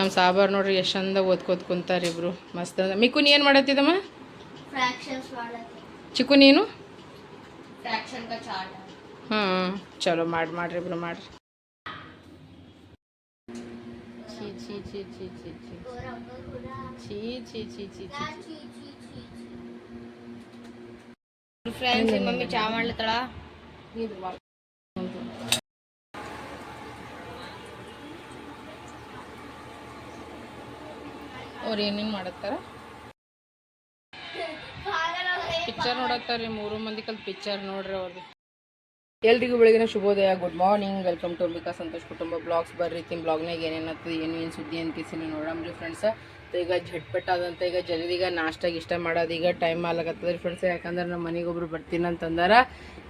ನಮ್ಮ ಸಾಬಾರ್ ನೋಡ್ರಿ ಎಷ್ಟು ಚಂದ ಓದ್ಕೋತ ಕುಂತಾರೆ ಇಬ್ರು. ಮಸ್ತ್ ಅದ. ಮಿಕ್ಕುನ್ ಏನು ಮಾಡತ್ತಿದಮ್ಮ? ಚಿಕ್ಕು ನೀನು? ಹ್ಞೂ ಚಲೋ ಮಾಡಿ ಮಾಡ್ರಿ ಇಬ್ರು ಮಾಡ್ರಿ. ಚಿ ಚಿ ಚಿ ಫ್ರೆಂಡ್ಸ್ ಮಮ್ಮಿ ಚಾ ಮಾಡ್ಲತ್ತಳ? ಅವ್ರು ಏನೇನು ಮಾಡತ್ತಾರ? ಪಿಕ್ಚರ್ ನೋಡತ್ತಾರ ಮೂರು ಮಂದಿ ಕಲ್ ಪಿಕ್ಚರ್ ನೋಡ್ರಿ ಅವ್ರದ್ದು ಎಲ್ರಿಗೂ ಬೆಳಗಿನ ಶುಭೋದಯ good morning welcome to Ambika Santosh ಕುಟುಂಬ ಬ್ಲಾಗ್ಸ್. ಬರ್ರಿ ತಿನ್ ಬ್ಲಾಗ್ನಾಗ ಏನೇನತ್ತದ ಏನು ಏನು ಸುದ್ದಿ ಅಂತೀಸಿನಿ ನೋಡಮ್ರಿ ಫ್ರೆಂಡ್ಸ್ ಈಗ ಝಟ್ಪಟ್ ಆದಂತ ಈಗ ಜಲ್ದಿ ಈಗ ನಾಷ್ಟ ಇಷ್ಟ ಮಾಡೋದು ಈಗ ಟೈಮ್ ಆಗ್ಲಕತ್ತದ ಫ್ರೆಂಡ್ಸ್ ಯಾಕಂದ್ರೆ ನಮ್ಮ ಮನೆಗೆ ಒಬ್ರು ಬರ್ತೀನಿ ಅಂತಂದಾರ.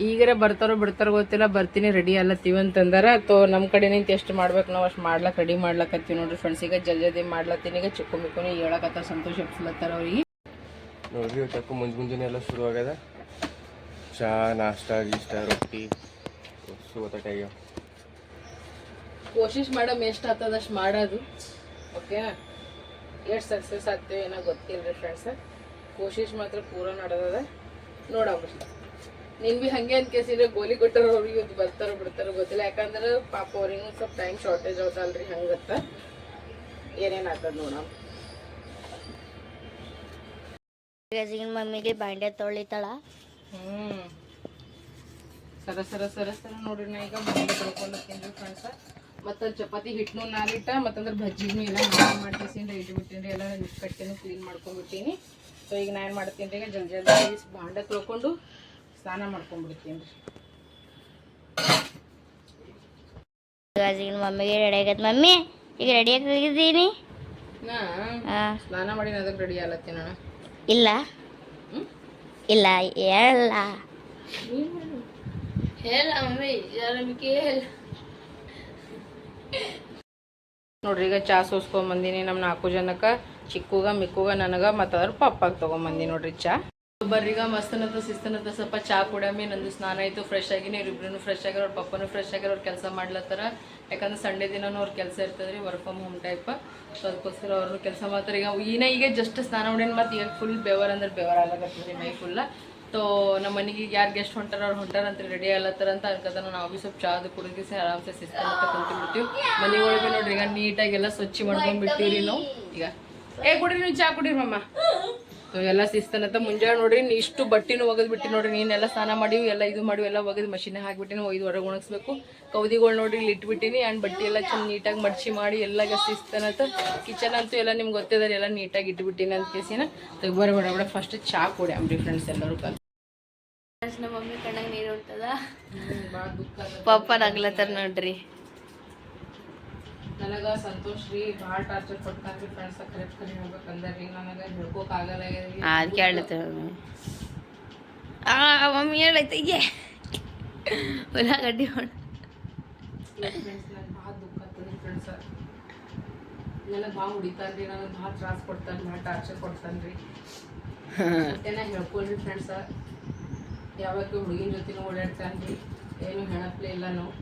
ಈಗರೆ ಬರ್ತಾರೋ ಬಿಡ್ತಾರೋ ಗೊತ್ತಿಲ್ಲ. ಬರ್ತೀನಿ ರೆಡಿ ಅಲ್ಲತ್ತೀವಿ ಅಂತಂದಾರ. ತೋ ನಮ್ಮ ಕಡೆ ನಿಂತು ಎಷ್ಟು ಮಾಡ್ಬೇಕು ನಾವು ಅಷ್ಟು ಮಾಡ್ಲಕ್ಕೆ ರೆಡಿ ಮಾಡ್ಲಕತ್ತೀವಿ ನೋಡ್ರಿ ಫ್ರೆಂಡ್ಸ್ ಈಗ ಜಲ್ದಿ ಜಲ್ದಿ ಮಾಡ್ಲತ್ತೀನಿ. ಈಗ ಚಿಕ್ಕು ಮಿಕ್ಕುನಿ ಹೇಳಕತ್ತಾರ ಸಂತೋಷ ಎಪ್ಸ್ಲತ್ತಾರ ಅವ್ರಿಗೆ. ನೋಡ್ರಿ ಚಕ್ಕು ಮುಂಜ್ ಮುಂಜಾನೆ ಎಲ್ಲ ಶುರು ಆಗ್ಯದ. ಚಾ ನಾಷ್ಟ ಗೀಷ್ಟ ರೊಟ್ಟಿ ಕೋಶಿಶ್ ಮಾಡಮ್ ಎಷ್ಟು ಆಗ್ತದಷ್ಟು ಮಾಡೋದು. ಓಕೆನಾ ಎಷ್ಟು ಸಕ್ಸಸ್ ಆಗ್ತೇವೆ ಏನೋ ಗೊತ್ತಿಲ್ಲ ರೀ ಫ್ರೆಂಡ್ಸ್ ಕೋಶಿಶ್ ಮಾತ್ರ ಪೂರ ನಡೆದದ. ನೋಡಮ್ರಿ ನೀನ್ ಬಿ ಹಂಗೆ ಅಂತ ಕೇಸಿದ್ರೆ ಗೋಲಿ ಕೊಟ್ಟರು ಅವ್ರಿಗೆ ಇವತ್ತು ಬರ್ತಾರೋ ಬಿಡ್ತಾರೋ ಗೊತ್ತಿಲ್ಲ. ಯಾಕಂದ್ರೆ ಪಾಪ ಅವ್ರಿಗೆ ಸ್ವಲ್ಪ ಟೈಮ್ ಶಾರ್ಟೇಜ್ ಅವತ್ತಲ್ರಿ ಹಂಗತ್ತ. ಏನೇನು ಆಗ್ತದ ನೋಡಮ್ ಗಜಿಗಿನ ಮಮ್ಮಿಗೆ ಬಾಂಡೆ ತೊಳಿತಾಳ. ಹ್ಮ್. ಸರ ಸರ ಸರ ಸರ ನೋಡ್ರಿ ನಾ ಈಗ ಬಾಂಡೆ ತೊಳ್ಕೊಂಡು ತಿಂದ್ರಿ ಫ್ರೆಂಡ್ಸ್ ಮತ್ತು ಚಪಾತಿ ಹಿಟ್ಟನು ನಾರಿಟ್ಟ ಮತ್ತಂದ್ರೆ ಭಜ್ಜಿನೂ ಎಲ್ಲ ನಾನು ಮಾಡ್ಕೇಸಿಂದ ಇಟ್ಬಿಟ್ಟಿನಿ ಎಲ್ಲ ಕಟ್ಟಿನೂ ಕ್ಲೀನ್ ಮಾಡ್ಕೊಂಡ್ಬಿಟ್ಟೀನಿ. ಸೊ ಈಗ ನಾನು ಏನು ಮಾಡ್ತೀನಿ ಈಗ ಜಲ್ ಜಲ್ದಿ ಭಾಂಡೆ ತೊಳ್ಕೊಂಡು ಸ್ನಾನ ಮಾಡ್ಕೊಂಡ್ಬಿಡ್ತೀನಿ ರೀ. ಗಜಿಗಿನ ಮಮ್ಮಿಗೆ ರೆಡಿ ಆಗೈತೆ. ಮಮ್ಮಿ ಈಗ ರೆಡಿ ಆಗಿದ್ದೀನಿ ಸ್ನಾನ ಮಾಡಿ ಅದಕ್ಕೆ ರೆಡಿ ಆಲತ್ತೀನಿ ನಾನು. ಇಲ್ಲ? ಇಲ್ಲ ಹೇಳಲ್ಲ. ಹೇಳ. ಮಮ್ಮಿ ಹೇಳ ನೋಡ್ರಿ, ಈಗ ಚಾ ಸೋಸ್ಕೊಂಬಂದಿನಿ ನಮ್ಮ ನಾಲ್ಕು ಜನಕ್ಕೆ. ಚಿಕ್ಕುಗ, ಮಿಕ್ಕುಗ, ನನಗ ಮತ್ತು ಅದ್ರ ಪಪ್ಪಾಗ ತೊಗೊಂಬಂದಿ ನೋಡ್ರಿ ಚಾ. ಬರ್ರೀಗ ಮಸ್ತನದ ಸಿಸ್ತನದ ಸ್ವಲ್ಪ ಚಾ ಕುಡಮಿ ನಂದು ಸ್ನಾನ ಆಯಿತು ಫ್ರೆಶ್ ಆಗಿನಿ ಇವ್ರಿಬ್ರು ಫ್ರೆಶ್ ಆಗಿರೋ, ಅವ್ರ ಪಪ್ಪನೂ ಫ್ರೆಶ್ ಆಗಿರೋ, ಅವ್ರು ಕೆಲಸ ಮಾಡ್ಲತ್ತಾರ. ಯಾಕಂದ್ರೆ ಸಂಡೇ ದಿನನೂ ಅವ್ರ ಕೆಲಸ ಇರ್ತದ್ರಿ work from home type so ಅದಕ್ಕೋಸ್ಕರ ಅವ್ರನ್ನೂ ಕೆಲಸ ಮಾಡ್ತಾರೆ. ಈಗ ಈಗ ಜಸ್ಟ್ ಸ್ನಾನ ಮಾಡೇನಿ ಮತ್ತು ಈಗ ಫುಲ್ ಬೆವರ್ ಅಂದ್ರೆ ಬೆವರ್ ಆಗ್ಲಾಕತ್ತದ್ರಿ ಮೈ ಫುಲ್ಲ ತೋ ನಮ್ಮ ಮನೆಗೆ ಯಾರು ಗೆಸ್ಟ್ ಹೊಂಟಾರ ಅವ್ರು ಹೊಂಟಾರ ಅಂತ ರೆಡಿ ಆಗ್ಲತ್ತಾರ ಅಂತ ಅನ್ಕತಾನ ನಾವು ಬಿ ಸ್ವಲ್ಪ ಚಾದು ಕುಡಿದಿಸಿ ಆರಾಮ್ಸೆ ಸಿಸ್ಟಮ್ ಅಂತ ಬಿಡ್ತೀವಿ. ಮನೆ ಒಳಗೆ ನೋಡ್ರಿ, ಈಗ ನೀಟಾಗೆಲ್ಲ ಸ್ವಚ್ಛ ಮಾಡ್ಕೊಂಡ್ಬಿಟ್ಟಿವ್ರಿ ನಾವು. ಈಗ. ಏ, ಕುಡ್ರಿ, ನೀವು ಚಾ ಕುಡೀರಿ ಮಮ್ಮ ಎಲ್ಲ ಶಿಸ್ತನತ್ತ ಮುಂಜಾನೆ ನೋಡ್ರಿ ನೀ ಇಷ್ಟು ಬಟ್ಟಿನೂ ಒಗದ್ ಬಿಟ್ಟು ನೋಡ್ರಿ ನೀನೆಲ್ಲ ಸ್ನಾನ ಮಾಡಿವಿ ಎಲ್ಲ ಇದು ಮಾಡಿವಿ ಎಲ್ಲ ಒಗದ್ ಮಷಿನ್ ಹಾಕ್ಬಿಟ್ಟಿನಿ ಒಯ್ದು ಹೊರಗೆ ಒಣಗಿಸ್ಬೇಕು. ಕೌದಿಗಳು ನೋಡ್ರಿ ಇಲ್ಲಿ ಇಟ್ಬಿಟ್ಟಿನಿ ಆ್ಯಂಡ್ ಬಟ್ಟೆ ಎಲ್ಲ ಚಂದ ನೀಟಾಗಿ ಮಡ್ಚಿ ಮಾಡಿ ಎಲ್ಲ ಶಿಸ್ತನತ್ತ ಕಿಚನ್ ಅಂತೂ ಎಲ್ಲ ನಿಮ್ಗೆ ಗೊತ್ತಿದ್ದಾರೆ ಎಲ್ಲ ನೀಟಾಗಿ ಇಟ್ಬಿಟ್ಟಿನಿ ಅಂತ ಕೇಸಿನ ತೆಗ್ಬಾರ ಬೇಡ ಬೇಡ ಫಸ್ಟ್ ಚಾ ಕೊಡಿ ಅಂಬ್ರಿ ಫ್ರೆಂಡ್ಸ್ ಎಲ್ಲರೂ ಕಲ್ ನಮ್ಮ ಮಮ್ಮಿ ಕಣ್ಣಾಗ ನೀರು ಉಂಟದ ಪಾಪ ನಗ್ಲತ್ತಾರ ನೋಡ್ರಿ. ನನಗ ಸಂತೋಷ್ ರೀ ಭಾಳ ಟಾರ್ಚರ್ ಕೊಡ್ತಾನ್ರಿ ಫ್ರೆಂಡ್ಸ್ ಕರೆಕ್ಟ್ ಕರೆ ರೀ ನನಗೆ ಹೇಳ್ಕೊಕ್ ಆಗಲ್ಲ ಅದು ಕೇಳತ್ತೆ ಆ ಮಮ್ಮಿ ಹೇಳೈತೆ ಏ ಉಳ್ಳಾಗಡ್ಡಿ ಫ್ರೆಂಡ್ಸ್ ನನಗೆ ಭಾಳ ದುಃಖ ಆಗ್ತದೆ ಫ್ರೆಂಡ್ಸ್ ನನಗೆ ಭಾಳ ಹೊಡಿತಾನ್ರಿ ನನಗೆ ಭಾಳ ತ್ರಾಸ ಕೊಡ್ತಾನೆ ಭಾಳ ಟಾರ್ಚರ್ ಕೊಡ್ತಾನ್ರಿ. ರೀ ಹೇಳ್ಕೊಳ್ರಿ ಫ್ರೆಂಡ್ಸ ಯಾವಾಗ ಹುಡುಗಿನ ಜೊತೆನೂ ಓಡಾಡ್ತಾನ್ರಿ. ಏನು ಹೆಣಪ್ಲೇ ಇಲ್ಲ ನಾವು.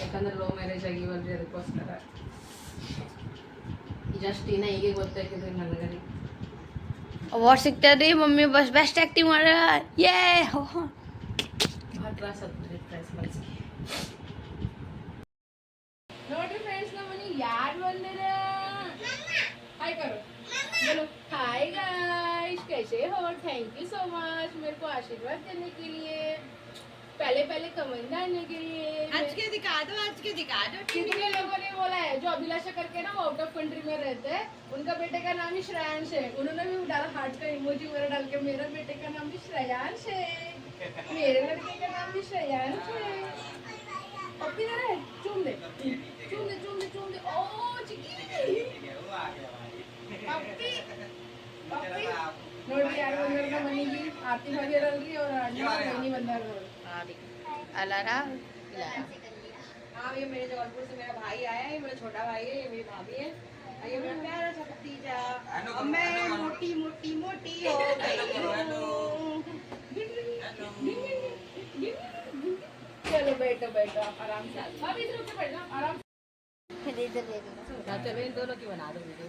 ಯಾಕಂದ್ರೆ ಲವ್ ಮ್ಯಾರೇಜ್ ಆಗಿವಲ್ರಿ ಅದಕ್ಕೋಸ್ಕರ. ಜಸ್ಟ್ ಇನ್ನ ಹೀಗೆ ಗೊತ್ತಾಗಿದ್ರಿ ನನಗೆ ರೀ ಅವಾರ್ಡ್ ಸಿಗ್ತದ್ರಿ ಮಮ್ಮಿ ಬಸ್ ಬೆಸ್ಟ್ ಆಕ್ಟಿಂಗ್ ಮಾಡ ಏ ಭಾಳ ತ್ರಾಸ ಆಗ್ತದ್ರಿ ಫ್ರೆಂಡ್ಸ್ ಮನ್ಸಿಗೆ ನೋಡ್ರಿ ಫ್ರೆಂಡ್ಸ್ ನಮ್ಮ ಮನೆಗೆ ಯಾರು ಬಂದಿರ हाय करो बोलो हाय गाइस कैसे हो थैंक यू सो मच मेरे को आशीर्वाद देने के लिए पहले पहले कमेंट डालने के लिए। आज के दिखा दो आज के दिखा दो कितने लोगों ने बोला है जो अभिलाषा करके ना वो आउट ऑफ़ कंट्री में रहते हैं उनका बेटे का नाम ही श्रेयांश है। उन्होंने भी डाला हार्ट का इमोजी वगैरह डाल के मेरा बेटे का नाम भी श्रेयांश है। मेरे लड़के का नाम भी श्रेयांश है। पप्पी ना है? चूम दे। चूम दे चूम दे चूम दे। ओ चिकी! पप्पी! पप्पी! नोट यार बंदर का मनी की आरती भागी डाल रही है और अंजलि बंदर का हाँ ये मेरे जबलपुर से मेरा भाई आया है ये मेरा छोटा भाई है ये मेरी भाभी है। और ये मेरा प्यारा सा भतीजा। और मैं मोटी मोटी मोटी हो गई हूँ। चलो बैठो बैठो आप आराम से। भाभी इधर बैठना आराम इधर देखो चलो इन दोनों की बना दो वीडियो।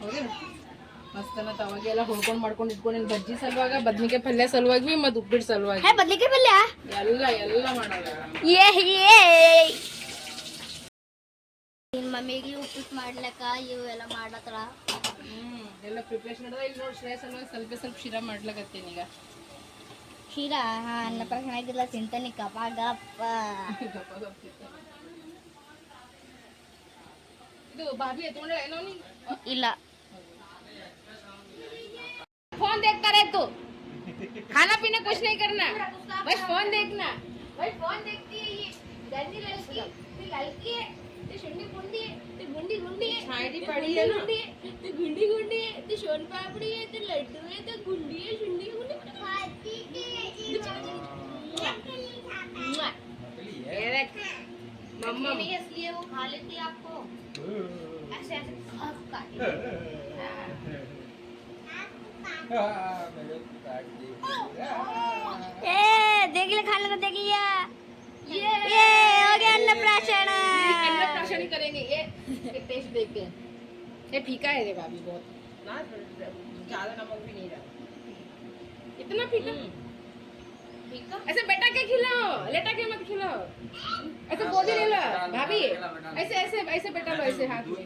ಹೌದಿಲ್ಲ ಮಸ್ತನ ತವಾಗೆಲ್ಲ ಹೊಡ್ಕೊಂಡ್ ಮಾಡ್ಕೊಂಡು ಇಟ್ಕೊಂಡು ಬಜ್ಜಿ ಸಲುವಾಗ ಬದ್ನಿಕಾಯಿ ಪಲ್ಯ ಸಲುವಾಗಿ ಮತ್ತು ಉಪ್ಪಿಟ್ಟು ಸಲುವಾಗಿ. ಹೇ ಬದ್ಲಿಕಾಯಿ ಪಲ್ಯ? ಎಲ್ಲ ಎಲ್ಲ ಮಾಡೋಣ ಏ ಏ ಮಮ್ಮಿಗೆ ಉಪ್ಪಿಟ್ಟು ಮಾಡ್ಲಕ್ಕ ಇವೆಲ್ಲ ಮಾಡ್ಲತ್ತಾರ ಹ್ಮ್ ಎಲ್ಲ ಪ್ರಿಪರೇಷನ್ ನಡೆದ ಇಲ್ಲಿ ನೋಡಿ ಶ್ರೇಯ ಸಲುವಾಗಿ ಸ್ವಲ್ಪ ಸ್ವಲ್ಪ ಶಿರಾ ಮಾಡ್ಲಕತ್ತೀನಿ ಈಗ. ಶೀರಾ? ಹಾ ಅನ್ನ ಪ್ರಶ್ನೆ ಆಗಿಲ್ಲ ತಿಂತಾನೆ ಕಪ ಗಪ್ಪ. ಗಪ್ಪ ಗಪ್ಪ ತಿಂತಾನೆ. ಇದು ಬಾಬಿ ಎತ್ಕೊಂಡೆ ಏನೋ ನೀ ಇಲ್ಲ. फ़ोन देखता रहे तू। खाना पीना कुछ नहीं करना। बस फ़ोन देखना। भाई फ़ोन देखती है ये। गंदी लड़की फिर लड़की है तो शुंडी गुंडी तो गुंडी गुंडी है शायरी पढ़ी है ना? गुंडी है तो गुंडी गुंडी है तो सोन पापड़ी है तो लड्डू है तो गुंडी है शुंडी गुंडी ये देख। मम्मा। नहीं इसलिए वो खा लेती है आपको। ऐसे ऐसे। ए देख ले खाने को देख लिया ये ये हो गया अन्नप्राशन अन्नप्राशन ही करेंगे। ये ये टेस्ट देख के। ये फीका है रे भाभी बहुत। ना ज़्यादा नमक भी नहीं रहा। इतना फीका? ऐसे बेटा के खिलाओ लेटा के मत खिलाओ। ऐसे गोदी ले लो भाभी। ऐसे ऐसे ऐसे बेटा लो ऐसे हाथ में।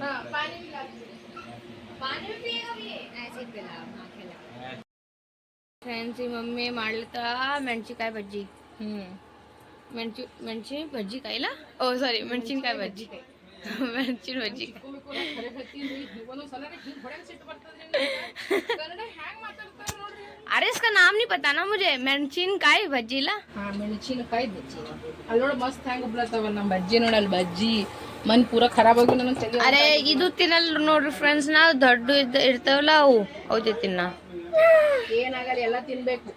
हाँ? पानी पिला ಫ್ರೆಂಡ್ಸ್ ಈ ಮಮ್ಮಿ ಮಾಡ್ಲತ್ತ ಮೆಣಸಿನ್ಕಾಯಿ ಬಜ್ಜಿ हम्म ಮೆಣಸಿ ಮೆಣಸಿ ಬಜ್ಜಿ ಕಾಯಿಲ್ಲ ಓ ಸಾರಿ ಮೆಣಸಿನ್ಕಾಯಿ ಬಜ್ಜಿ ಮೆಣಸಿನ ಬಜ್ಜಿ ಖರೆ ಹತ್ತೀನಿ ಒಂದೊಂದು ಸಲ ಹಿಂಗ್ ಹೊಡೆಯಂಗ್ ಸಿಟ್ಟು ಬರ್ತದ್ರಿ ಕನ್ನಡ ಹ್ಯಾಂಗ್ ಮಾತಾಡ್ತಾರ ನೋಡ್ರಿ ಅರೆ इसका नाम नहीं पता ना मुझे ಮೆಣಸಿನ್ಕಾಯಿ ಬಜ್ಜಿ ಇಲ್ಲ ಹಾ ಮೆಣಸಿನಕಾಯಿ ಬಜ್ಜಿ ಅಲ್ಲಿ ನೋಡಿ ಮಸ್ತ್ ಹೆಂಗ್ ಬೀಳತ್ತವ ನಮ್ಮ ಬಜ್ಜಿ ನೋಡಲ್ಲಿ ಬಜ್ಜಿ ಮನ್ ಪೂರ ಖರಾಬ್ ಆಗಿ ಅರೆ ಇದು ತಿನ್ನಲ್ಲ ನೋಡ್ರಿ ಫ್ರೆಂಡ್ಸ್ ನಾವು ದೊಡ್ಡ ಇದ್ದ ಇರ್ತಾವಲ್ಲ ಅವು ಹೌದು ತಿನ್ನ. ಏನಾಗಲಿ ಎಲ್ಲ ತಿನ್ಬೇಕು.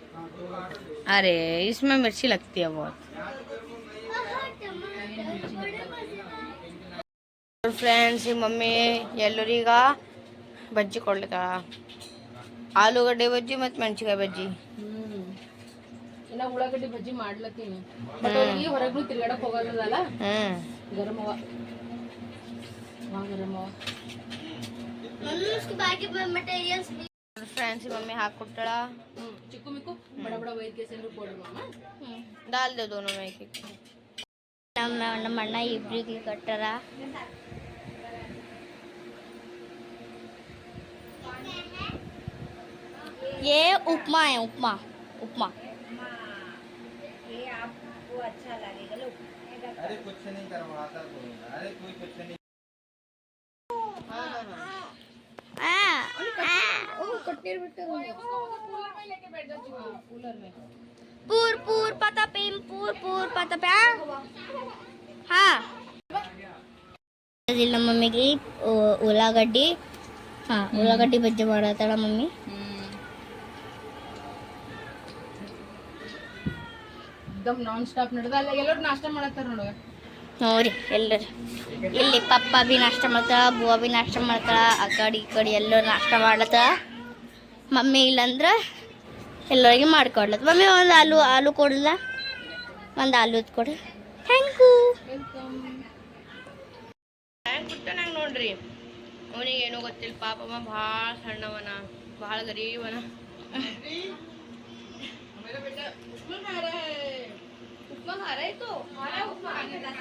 ಅರೆ ಇಸ್ಮ ಮಿರ್ಚಿ ಲಗ್ತಿ ಅವು. ಫ್ರೆಂಡ್ಸ್ ಮಮ್ಮಿ ಎಲ್ಲರಿಗ ಬಜ್ಜಿ ಕೊಡ್ಲಿಕ್ಕ. ಆಲೂಗಡ್ಡೆ ಬಜ್ಜಿ ಮತ್ತು ಮೆಣಸಿಕಾಯಿ ಬಜ್ಜಿ. ಉಳ್ಳಾಗಡ್ಡೆ ಉಳ್ಳಾಗಡ್ಡಿ ಬಜ್ಜಿ ಮಾಡ್ಲತ್ತೀನಿ. ಹೊರಗೂ ತಿರ್ಗಾಡಕ್ ಹ್ಮ್. ಗರಮವ ಫ್ರೆಂಡ್ಸ್ ಈ ಮಮ್ಮಿ ಹಾಕೊಟ್ಟಳ ಹ್ಮ್ ಚಿಕ್ಕು ಮಿಕ್ಕು ಬಡ ಬಡ ವೈದ್ ಕೇಸಂದ್ರು ಕೊಡು ಮಾಮ ಡಾಲ್ ದೇ ದೋನೋ ಮೈ ಕೆ ನಮ್ಮ ನಮ್ಮ ಅಣ್ಣ ಇಬ್ರಿಗೆ ಕಟ್ಟಾರ ये उपमा है उपमा उपमा ये आपको अच्छा लगेगा लो ಕೂಲರ್ में पूर पूर पता पेम पूर पूर पता पे ಹಾ ಇಲ್ಲ ಮಮ್ಮಿಗೆ ಉ- ಉಳ್ಳಾಗಡ್ಡಿ ಹಾ ಉಳ್ಳಾಗಡ್ಡಿ ಬಜ್ಜಿ ಮಾಡತ್ತಾಳ ಮಮ್ಮಿ एकदम ನಾನ್ ಸ್ಟಾಪ್ ನಡೆದ ಅಲ್ಲ ಎಲ್ಲರೂ ನಾಷ್ಟ ಮಾಡತ್ತಾರ ನೋಡುವ ನೋಡಿ ಎಲ್ಲರು ಇಲ್ಲಿ ಪಪ್ಪ ಬಿ ನಾಷ್ಟ ಮಾಡ್ತಾಳ ಬುವ್ವ ಬಿ ನಾಷ್ಟ ಮಾಡ್ತಾಳ ಆ ಕಡೆ ಈ ಕಡೆ ಎಲ್ಲರೂ ನಾಷ್ಟ ಮಾಡ್ಲತ್ತಾಳ ಮಮ್ಮಿ ಇಲ್ಲಂದ್ರೆ ಎಲ್ಲರಿಗೆ ಮಾಡ್ಕೊಡ್ಲತ್ತ ಮಮ್ಮಿ ಒಂದು ಆಲೂ ಆಲೂ ಕೊಡಲ್ಲ ಒಂದು ಆಲೂ ಕೊಡಿ ಥ್ಯಾಂಕ್ ಯು ನಂಗೆ ನೋಡ್ರಿ ಅವನಿಗೆ ಏನೋ ಗೊತ್ತಿಲ್ಲ ಪಾಪಮ್ಮ ಭಾಳ ಸಣ್ಣವನ ಭಾಳ ಗರೀಬನ ಉಪ್ಮಾ ಖಾರ ಆಯ್ತು ಉಪ್ಮಾ ಖಾರ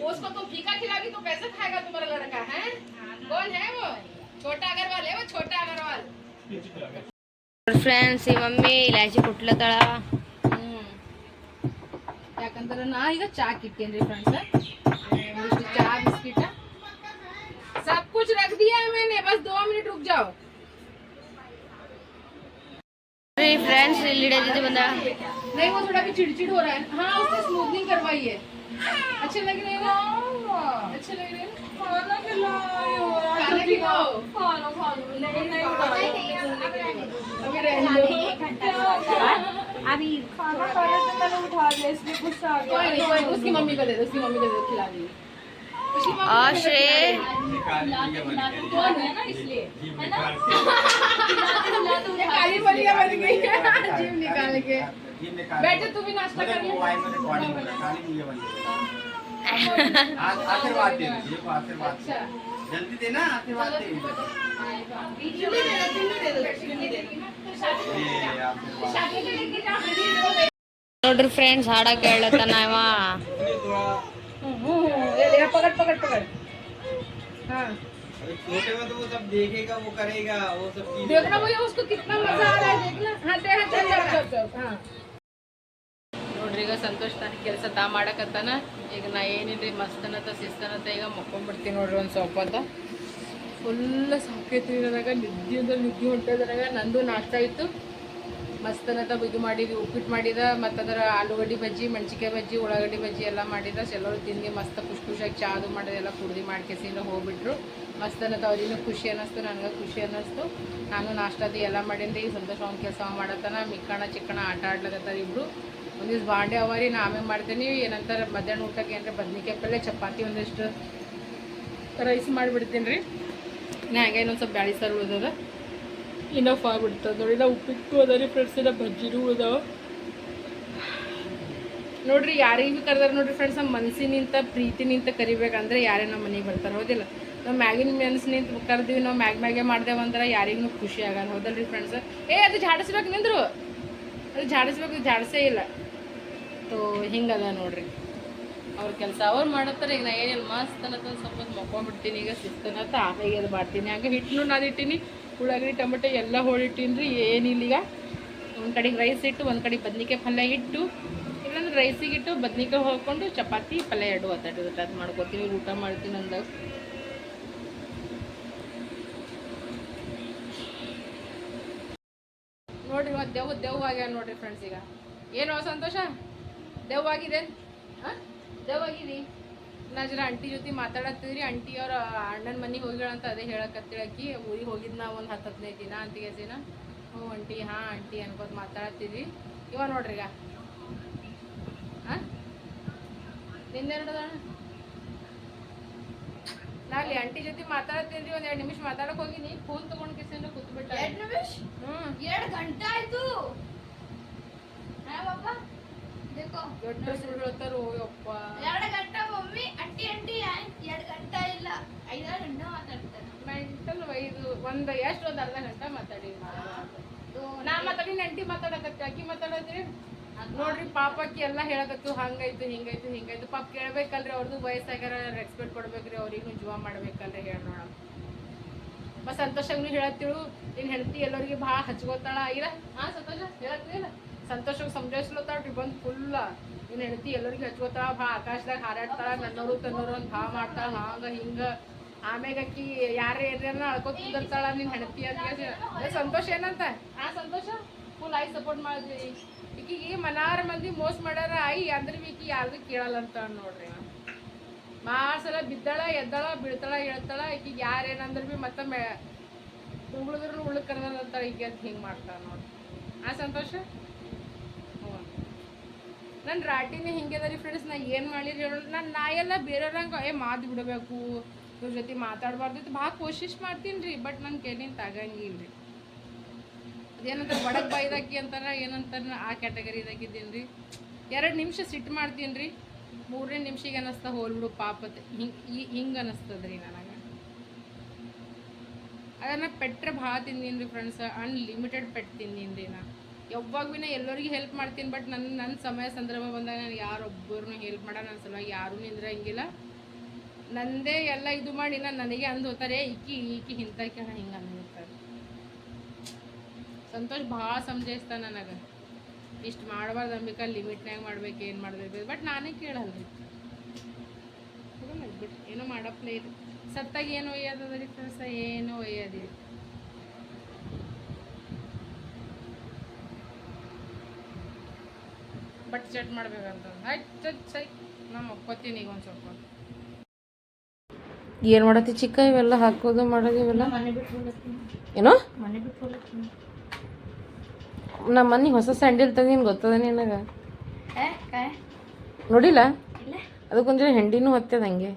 वो उसको तुम फीका खिलागी तो कैसे खाएगा तुम्हारा लड़का है कौन है वो छोटा अग्रवाल है वो छोटा अग्रवाल ಫ್ರೆಂಡ್ಸ್ ಈ ಮಮ್ಮಿ ಇಲಾಚಿ ಕುಟ್ಲತ್ತಾಳ ಯಾಕಂದ್ರೆ ನಾ ಈಗ ಚಾ ಕಿಟ್ಟೇನ್ರಿ ಫ್ರೆಂಡ್ಸ್ ಒಂದಿಷ್ಟು ಚಾ ಬಿಸ್ಕಿಟ್ सब कुछ रख दिया है मैंने बस दो मिनट रुक जाओ ಫ್ರೆಂಡ್ಸ್ ಇಲ್ಲಿ ಜೊತೆ ಬಂದ नहीं वो थोड़ा भी चिड़चिड़ हो रहा है हाँ उसने स्मूथनिंग करवाई है अच्छे लग रहे हैं? अच्छे लग रहे हैं? खाना खिलाओ। खाना खिलाओ। खाना खाना नहीं नहीं अभी रहने दो अभी खाना खा रहे थे मैंने उठा लिया इसलिए गुस्सा आ गया। कोई नहीं कोई नहीं, उसकी मम्मी को दे दो उसकी मम्मी को दे। दो खिला दी आश्रे है है काली बलिया बन गई है। जीव निकाल के। बैठो तू भी नाश्ता कर ले आशीर्वाद दे देखो आशीर्वाद अच्छा जल्दी देना आशीर्वाद दे चुन्नी दे दो चुन्नी दे दो चुन्नी दे दो ये आशीर्वाद शादी के लिए क्या हल्दी दो ನೋಡ್ರಿ ಫ್ರೆಂಡ್ಸ್ ಹಾಡ ಕೇಳತ್ತಾನ ಇವ ये ले पकड़ पकड़ पकड़ हाँ अरे छोटे में तो वो सब देखेगा वो करेगा वो सब चीजें देखना भैया उसको कितना मजा आ रहा है देखना हाँ तेरा चल चल चल चल हाँ ನೋಡ್ರಿ ಸಂತೋಷ ಸಂತೋಷ್ ತಾನ, ಕೆಲಸ ತಾ ಮಾಡಕತ್ತಾನ ಈಗ ನಾ ಏನಿಲ್ರಿ ಮಸ್ತನತ ಶಿಸ್ತನತ ಈಗ ಮಕ್ಕೊಂಡ್ಬಿಡ್ತೀನಿ ನೋಡ್ರಿ ಒಂದು ಸ್ವಲ್ಪ ಅಂತ. ಫುಲ್ ಸಾಕೈತಿ ನನಗೆ ನಿದ್ದೆ ಅಂದ್ರೆ ನಿದ್ದೆ ಹೊಂಟದ್ರಾಗ ನಂದು ನಾಷ್ಟ ಇತ್ತು ಮಸ್ತನತ ಇದು ಮಾಡಿದ್ವಿ ಉಪ್ಪಿಟ್ಟು ಮಾಡಿದ, ಮತ್ತು ಅದರ ಆಲೂಗಡ್ಡೆ ಬಜ್ಜಿ ಮೆಣಸಿಕಾಯಿ ಬಜ್ಜಿ, ಉಳ್ಳಾಗಡ್ಡಿ ಬಜ್ಜಿ ಎಲ್ಲ ಮಾಡಿದ. ಎಲ್ಲರೂ ತಿಂದು ಮಸ್ತ್ ಖುಷಿ ಖುಷಿಯಾಗಿ ಚಾದು ಮಾಡಿದ, ಎಲ್ಲ ಕುಡ್ದು ಮಾಡ್ಕೆಸಿಂದ ಹೋಗ್ಬಿಟ್ರು. ಮಸ್ತನತ ಅವ್ರಿಗೂ ಖುಷಿ ಅನ್ನಿಸ್ತು ನನಗೆ ಖುಷಿ ಅನ್ನಿಸ್ತು ನಾನು ನಾಷ್ಟದ ಎಲ್ಲ ಮಾಡಿದ್ದೆ ಈಗ ಸಂತೋಷ ಕೆಲಸ ಮಾಡತ್ತಾನ. ಮಿಕ್ಕಣ ಚಿಕ್ಕಣ ಆಟ ಆಡ್ಲಕತ್ತಾರ ಒಂದಿವ್ಸ ಬಾಂಡೆ ಅವ ರೀ ನಾ ಆಮೇಲೆ ಮಾಡ್ತೀನಿ. ಏನಂತಾರೆ ಮಧ್ಯಾಹ್ನ ಊಟಕ್ಕೆ ಏನಾರ ಬದ್ನಿಕಾಯಿ ಪಲ್ಯ ಚಪಾತಿ ಒಂದಿಷ್ಟು ರೈಸ್ ಮಾಡಿಬಿಡ್ತೀನಿ ರೀ ನಾ ಹಂಗೆ ಇನ್ನೊಂದು ಸ್ವಲ್ಪ ಬ್ಯಾಳಿ ಸಾರು ಉಳ್ದದ. ಫಾ ಆಗ್ಬಿಡ್ತದೆ ನೋಡಿ. ನಾ ಉಪ್ಪಿಟ್ಟು ಅದ ರೀ ಫ್ರೆಂಡ್ಸ್ ಇಲ್ಲ ಬಜ್ಜಿನೂ ಉಳ್ದಾವ. ನೋಡ್ರಿ ಯಾರಿಗೆ ಭೀ ಕರೆದಾರ ನೋಡ್ರಿ ಫ್ರೆಂಡ್ಸ್ ನಮ್ಮ ಮನಸ್ಸಿನಿಂತ ಪ್ರೀತಿನಿಂತ ಕರಿಬೇಕಂದ್ರೆ ಯಾರೇ ನಮ್ಮ ಮನೆಗೆ ಬರ್ತಾರೆ ಹೋದಿಲ್ಲ? ನಾವು ಮ್ಯಾಗಿನ ಮನಸ್ಸಿನಿಂತ ಕರೆದಿವಿ ನಾವು ಮ್ಯಾಗ್ ಮ್ಯಾಗೆ ಮಾಡ್ದೇವು ಅಂದ್ರೆ ಯಾರಿಗೂ ಖುಷಿ ಆಗಲ್ಲ ಹೌದಲ್ರಿ ಫ್ರೆಂಡ್ಸ್ ಏ ಅದು ಜಾಡಿಸ್ಬೇಕು ನಿಂದ್ರು. ಅದು ಜಾಡಿಸ್ಬೇಕು ಜಾಡಿಸೇ ಇಲ್ಲ. ತೋ ಹಿಂಗದ ನೋಡ್ರಿ. ಅವ್ರ ಕೆಲಸ ಅವ್ರು ಮಾಡತ್ತಾರೆ, ಈಗ ನಾ ಏನಿಲ್ಲ ಮಸ್ತ್ ಅನ್ನತ್ತ ಸ್ವಲ್ಪ ಮಕ್ಕೊಂಡ್ಬಿಡ್ತೀನಿ ಈಗ ಶಿಸ್ತನತ್ತ ಆಮೇಲೆ ಅದು ಮಾಡ್ತೀನಿ. ಹಂಗೆ ಹಿಟ್ಟನ್ನು ನಾದಿಟ್ಟಿನಿ, ಉಳ್ಳಾಗಡ್ಡಿ, ಟೊಮೆಟೊ ಎಲ್ಲ ಹೋಳಿಟ್ಟಿನಿ ರೀ ಏನಿಲ್ಲ ಈಗ. ಒಂದು ಕಡೆಗೆ ರೈಸ್ ಇಟ್ಟು, ಒಂದು ಕಡೆ ಬದ್ನಿಕಾಯಿ ಪಲ್ಯ ಇಟ್ಟು, ಇಲ್ಲಾಂದ್ರೆ ರೈಸಿಗೆ ಇಟ್ಟು ಬದ್ನಿಕಾಯಿ ಹೋಗ್ಕೊಂಡು ಚಪಾತಿ, ಪಲ್ಯ ಎರಡು ಒತ್ತಾಡಿ ಅದು ಮಾಡ್ಕೊತೀನಿ, ಊಟ ಮಾಡ್ತೀನಿ ಅಂದಾಗ. ನೋಡ್ರಿ ಮತ್ತೆ ದೆವ್ ದೆವ್ ಆಗ್ಯಾವ ನೋಡ್ರಿ ಫ್ರೆಂಡ್ಸ್ ಈಗ. ಏನು, ಸಂತೋಷ? ದೆವ್ ಆಗಿದೆ ಹಾಂ ನಾ ಜರ ಅಂಟಿ ಜೊತೆ ಮಾತಾಡತ್ತೀರಿ ಅಂಟಿ ಅವ್ರ ಅಣ್ಣನ ಮನೆಗೆ ಹೋಗ್ಯಾಳಂತ ಅದೇ ಹೇಳಕತ್ತಿಳಕಿ. ಊರಿಗೆ ಹೋಗಿದ್ನ ಒಂದು ಹತ್ತು ಹದಿನೈದು ದಿನ ಅಂತ ದಿನ ಹ್ಞೂ ಅಂಟಿ ಹಾಂ ಅಂಟಿ ಅನ್ಕೋತ ಮಾತಾಡತ್ತೀವಿ ಇವ ನೋಡ್ರಿ ಈಗ. ಹಾಂ? ನಿನ್ನೆರಡದ ನಾ ಅಲ್ಲಿ ಅಂಟಿ ಜೊತೆ ಮಾತಾಡತ್ತೀನಿ ಒಂದ್ ಎರಡು ನಿಮಿಷ ಮಾತಾಡಕ್ ಹೋಗಿನಿ. ಫೋನ್ ತಗೊಂಡ್ ಕಿಸಿಂದ ನಿಮಿಷ? ಹ್ಞೂ ಎರಡು ಗಂಟೆ ಆಯ್ತು. देखो ದೊಡ್ಡ ಸುಳ್ಳು ಹೇಳ್ತಾರೋ ಯಪ್ಪ ಎರಡು ಗಂಟೆ ಮಮ್ಮಿ ಅಂಟಿ ಅಂಟಿ ಎರಡು ಗಂಟೆ ಇಲ್ಲ. ಐದಾರು ಗಂಟೆ ಮಾತಾಡ್ತಾರೆ. ಮೆಂಟಲ್ ಇದು ಒಂದ್ ಎಷ್ಟು ಒಂದ್ ಅರ್ಧ ಗಂಟೆ ಮಾತಾಡಿ. ನಾ ಮಾತಾಡಿ ಅಂಟಿ ಮಾತಾಡಕತ್ತಿ ಅಕ್ಕಿ ಮಾತಾಡದ್ರಿ ನೋಡ್ರಿ ಪಾಪಕ್ಕೆ ಎಲ್ಲ ಹೇಳಕತ್ತು ಹಂಗಾಯ್ತು ಹಿಂಗಾಯ್ತು ಹಿಂಗಾಯ್ತು ಪಾಪ ಕೇಳ್ಬೇಕಲ್ರಿ ಅವ್ರದ್ದು ವಯಸ್ಸಾಗ್ಯಾರ ರೆಸ್ಪೆಕ್ಟ್ ಕೊಡ್ಬೇಕ್ರಿ ಅವ್ರಿಗೂ ಜೀವ ಮಾಡ್ಬೇಕಲ್ರಿ ಹೇಳ ನೋಡ. ಸಂತೋಷಗ್ನು ಹೇಳತ್ತಿಳು. ನಿನ್ ಹೆಂಡತಿ ಎಲ್ಲರಿಗೆ ಭಾಳ ಹಚ್ಕೋತಾಳ ಇಲ್ಲ ಹಾ ಸಂತೋಷ ಹೇಳತ್ತಿಲ್ಲ ಸಂತೋಷಕ್ಕೆ ಸಂಜಾಯಿಸ್ಲತ್ತಾಳ್ರಿ ಬಂದ್ ಫುಲ್ ನಿನ್ನ ಹೆಂಡತಿ ಎಲ್ಲರಿಗೂ ಹಚ್ಕೋತಾಳ ಭಾ ಆಕಾಶದಾಗ ಹಾರಾಡ್ತಾಳ, ನನ್ನೋರು ತನ್ನೋರು ಅಂತ ಭಾ ಮಾಡ್ತಾಳ, ಹಾಂಗ, ಹಿಂಗ. ಆಮ್ಯಾಗ ಆಕಿ ಯಾರೇ ಏನಾರ ಅಳ್ಕೊತ ಕುಂದಿರ್ತಾಳ ನಿನ್ ಹೆಂಡತಿ ಅಂತ ಸಂತೋಷ ಏನಂತ? ಆ, ಸಂತೋಷ? ಫುಲ್ ಆಯ್ ಸಪೋರ್ಟ್ ಮಾಡಿದ್ವಿ. ಈಕಿಗೆ ಮನಾರ ಮಂದಿ ಮೋಸ ಮಾಡ್ಯಾರ, ಆಯಿ ಅಂದ್ರೆ ಈಕಿ ಯಾರ್ದು ಕೇಳಲ್ಲ ಅಂತ ನೋಡ್ರಿ ಭಾಳ ಸಲ ಬಿದ್ದಾಳ, ಎದ್ದಾಳ, ಬೀಳ್ತಾಳ ಹೇಳ್ತಾಳ ಈಕಿಗೆ ಯಾರು ಏನಂದ್ರೆ ಬಿ ಮತ್ತೆ ಮೆ ಉಳ್ಕರ್ದಂತ ಈಗ ಅಂತ ಹಿಂಗೆ ಮಾಡ್ತಾಳ ನೋಡಿ ಆ, ಸಂತೋಷ? ನನ್ನ ರಾಟಿನೇ ಹಿಂಗೆ ರೀ ಫ್ರೆಂಡ್ಸ್ ನಾ ಏನು ಮಾಡಿರಿ ಹೇಳೋಣ ನಾನು ನಾ ಎಲ್ಲ ಬೇರೆಯವ್ರಂಗೆ, ಏ, ಮಾತು ಬಿಡಬೇಕು. ಇವ್ರ ಜೊತೆ ಮಾತಾಡಬಾರ್ದು. ಭಾಳ ಕೋಶಿಶ್ ಮಾಡ್ತೀನಿ ರೀ ಬಟ್ ನನ್ನ ಕೈಲಿಂದ ತಗಂಗಿಲ್ಲ ರೀ ಅದೇನಂತಾರೆ ಬಡಕ್ ಬೈದಾಕಿ ಅಂತಾರ, ಏನಂತಾರ ಆ ಕ್ಯಾಟಗರಿದಾಗಿದ್ದೀನಿ ರೀ. ಎರಡು ನಿಮಿಷ ಸಿಟ್ಟು ಮಾಡ್ತೀನಿ ರೀ. ಮೂರನೇ ನಿಮಿಷಕ್ಕೆ ಅನ್ನಿಸ್ತಾ ಹೋಲ್ಬಿಡು ಪಾಪತ್ ಹಿಂಗೆ ಹಿಂಗೆ ಅನ್ನಿಸ್ತದ ರೀ ನನಗೆ. ಅದನ್ನು ಪೆಟ್ರೆ ಭಾಳ ತಿಂದೀನಿ ರೀ ಫ್ರೆಂಡ್ಸ್ ಅನ್ಲಿಮಿಟೆಡ್ ಪೆಟ್ ತಿಂದೀನಿ ರೀ ನಾ. ಯಾವಾಗ ನಾ ಎಲ್ಲರಿಗೂ ಹೆಲ್ಪ್ ಮಾಡ್ತೀನಿ ಬಟ್ ನನ್ನ ನನ್ನ ಸಮಯ ಸಂದರ್ಭ ಬಂದಾಗ ನಾನು ಯಾರೊಬ್ಬರನ್ನು ಹೆಲ್ಪ್ ಮಾಡ ನನ್ನ ಸಲುವಾಗಿ ಯಾರೂ ನಿಂದ್ರಂಗಿಲ್ಲ ನಂದೇ ಎಲ್ಲ ಇದು ಮಾಡಿ ನಾನು ನನಗೆ ಅಂದು ಹೋಗ್ತಾರೆ ಇಕ್ಕಿ ಈಕಿ ಹಿಂತಕ್ಕೆ ಹಿಂಗೆ ಅಂದಿರ್ತಾರೆ ಸಂತೋಷ್ ಭಾಳ ಸಮಜಾಯಿಸ್ತಾನೆ ನನಗೆ. ಇಷ್ಟು ಮಾಡಬಾರ್ದು ಅಂಬಿಕ ಲಿಮಿಟ್ನಾಗ ಮಾಡ್ಬೇಕು, ಏನು ಮಾಡ್ಬೇಕು ಬಟ್ ನಾನೇ ಕೇಳಲ್ಲ ರೀ ಏನೋ ಮಾಡಪ್ಲೇ ಇದು. ಸತ್ತಾಗ ಏನು ಒಯ್ಯೋದದ ರೀ ಫ್ರೆಂಡ್ಸ ಏನು ಒಯ್ಯೋದಿಲ್ಲ. ಬಟ್ಟೆ ಸೆಟ್ ಮಾಡ್ಬೇಕಂತ ಆಯ್ತು ಸೈ. ನಮ್ಮ ಒಪ್ಪತ್ತೀನಿ ಈಗ ಒಂದು ಸ್ವಲ್ಪ. ಏನ್ ಮಾಡತ್ತಿ ಚಿಕ್ಕ? ಇವೆಲ್ಲ ಹಾಕೋದು ಮಾಡೋದು ಇವೆಲ್ಲ? ಏನೋ? ನಮ್ಮ ಮನೆ ಹೊಸ ಸ್ಯಾಂಡಲ್ ತಂದಿನ ಗೊತ್ತದ ನಿನಗ? ನೋಡಿಲ್ಲ? ಅದಕ್ಕೊಂದ್ರೆ ಹೆಂಡಿನೂ ಹೊತ್ತದ ಹಂಗೆ?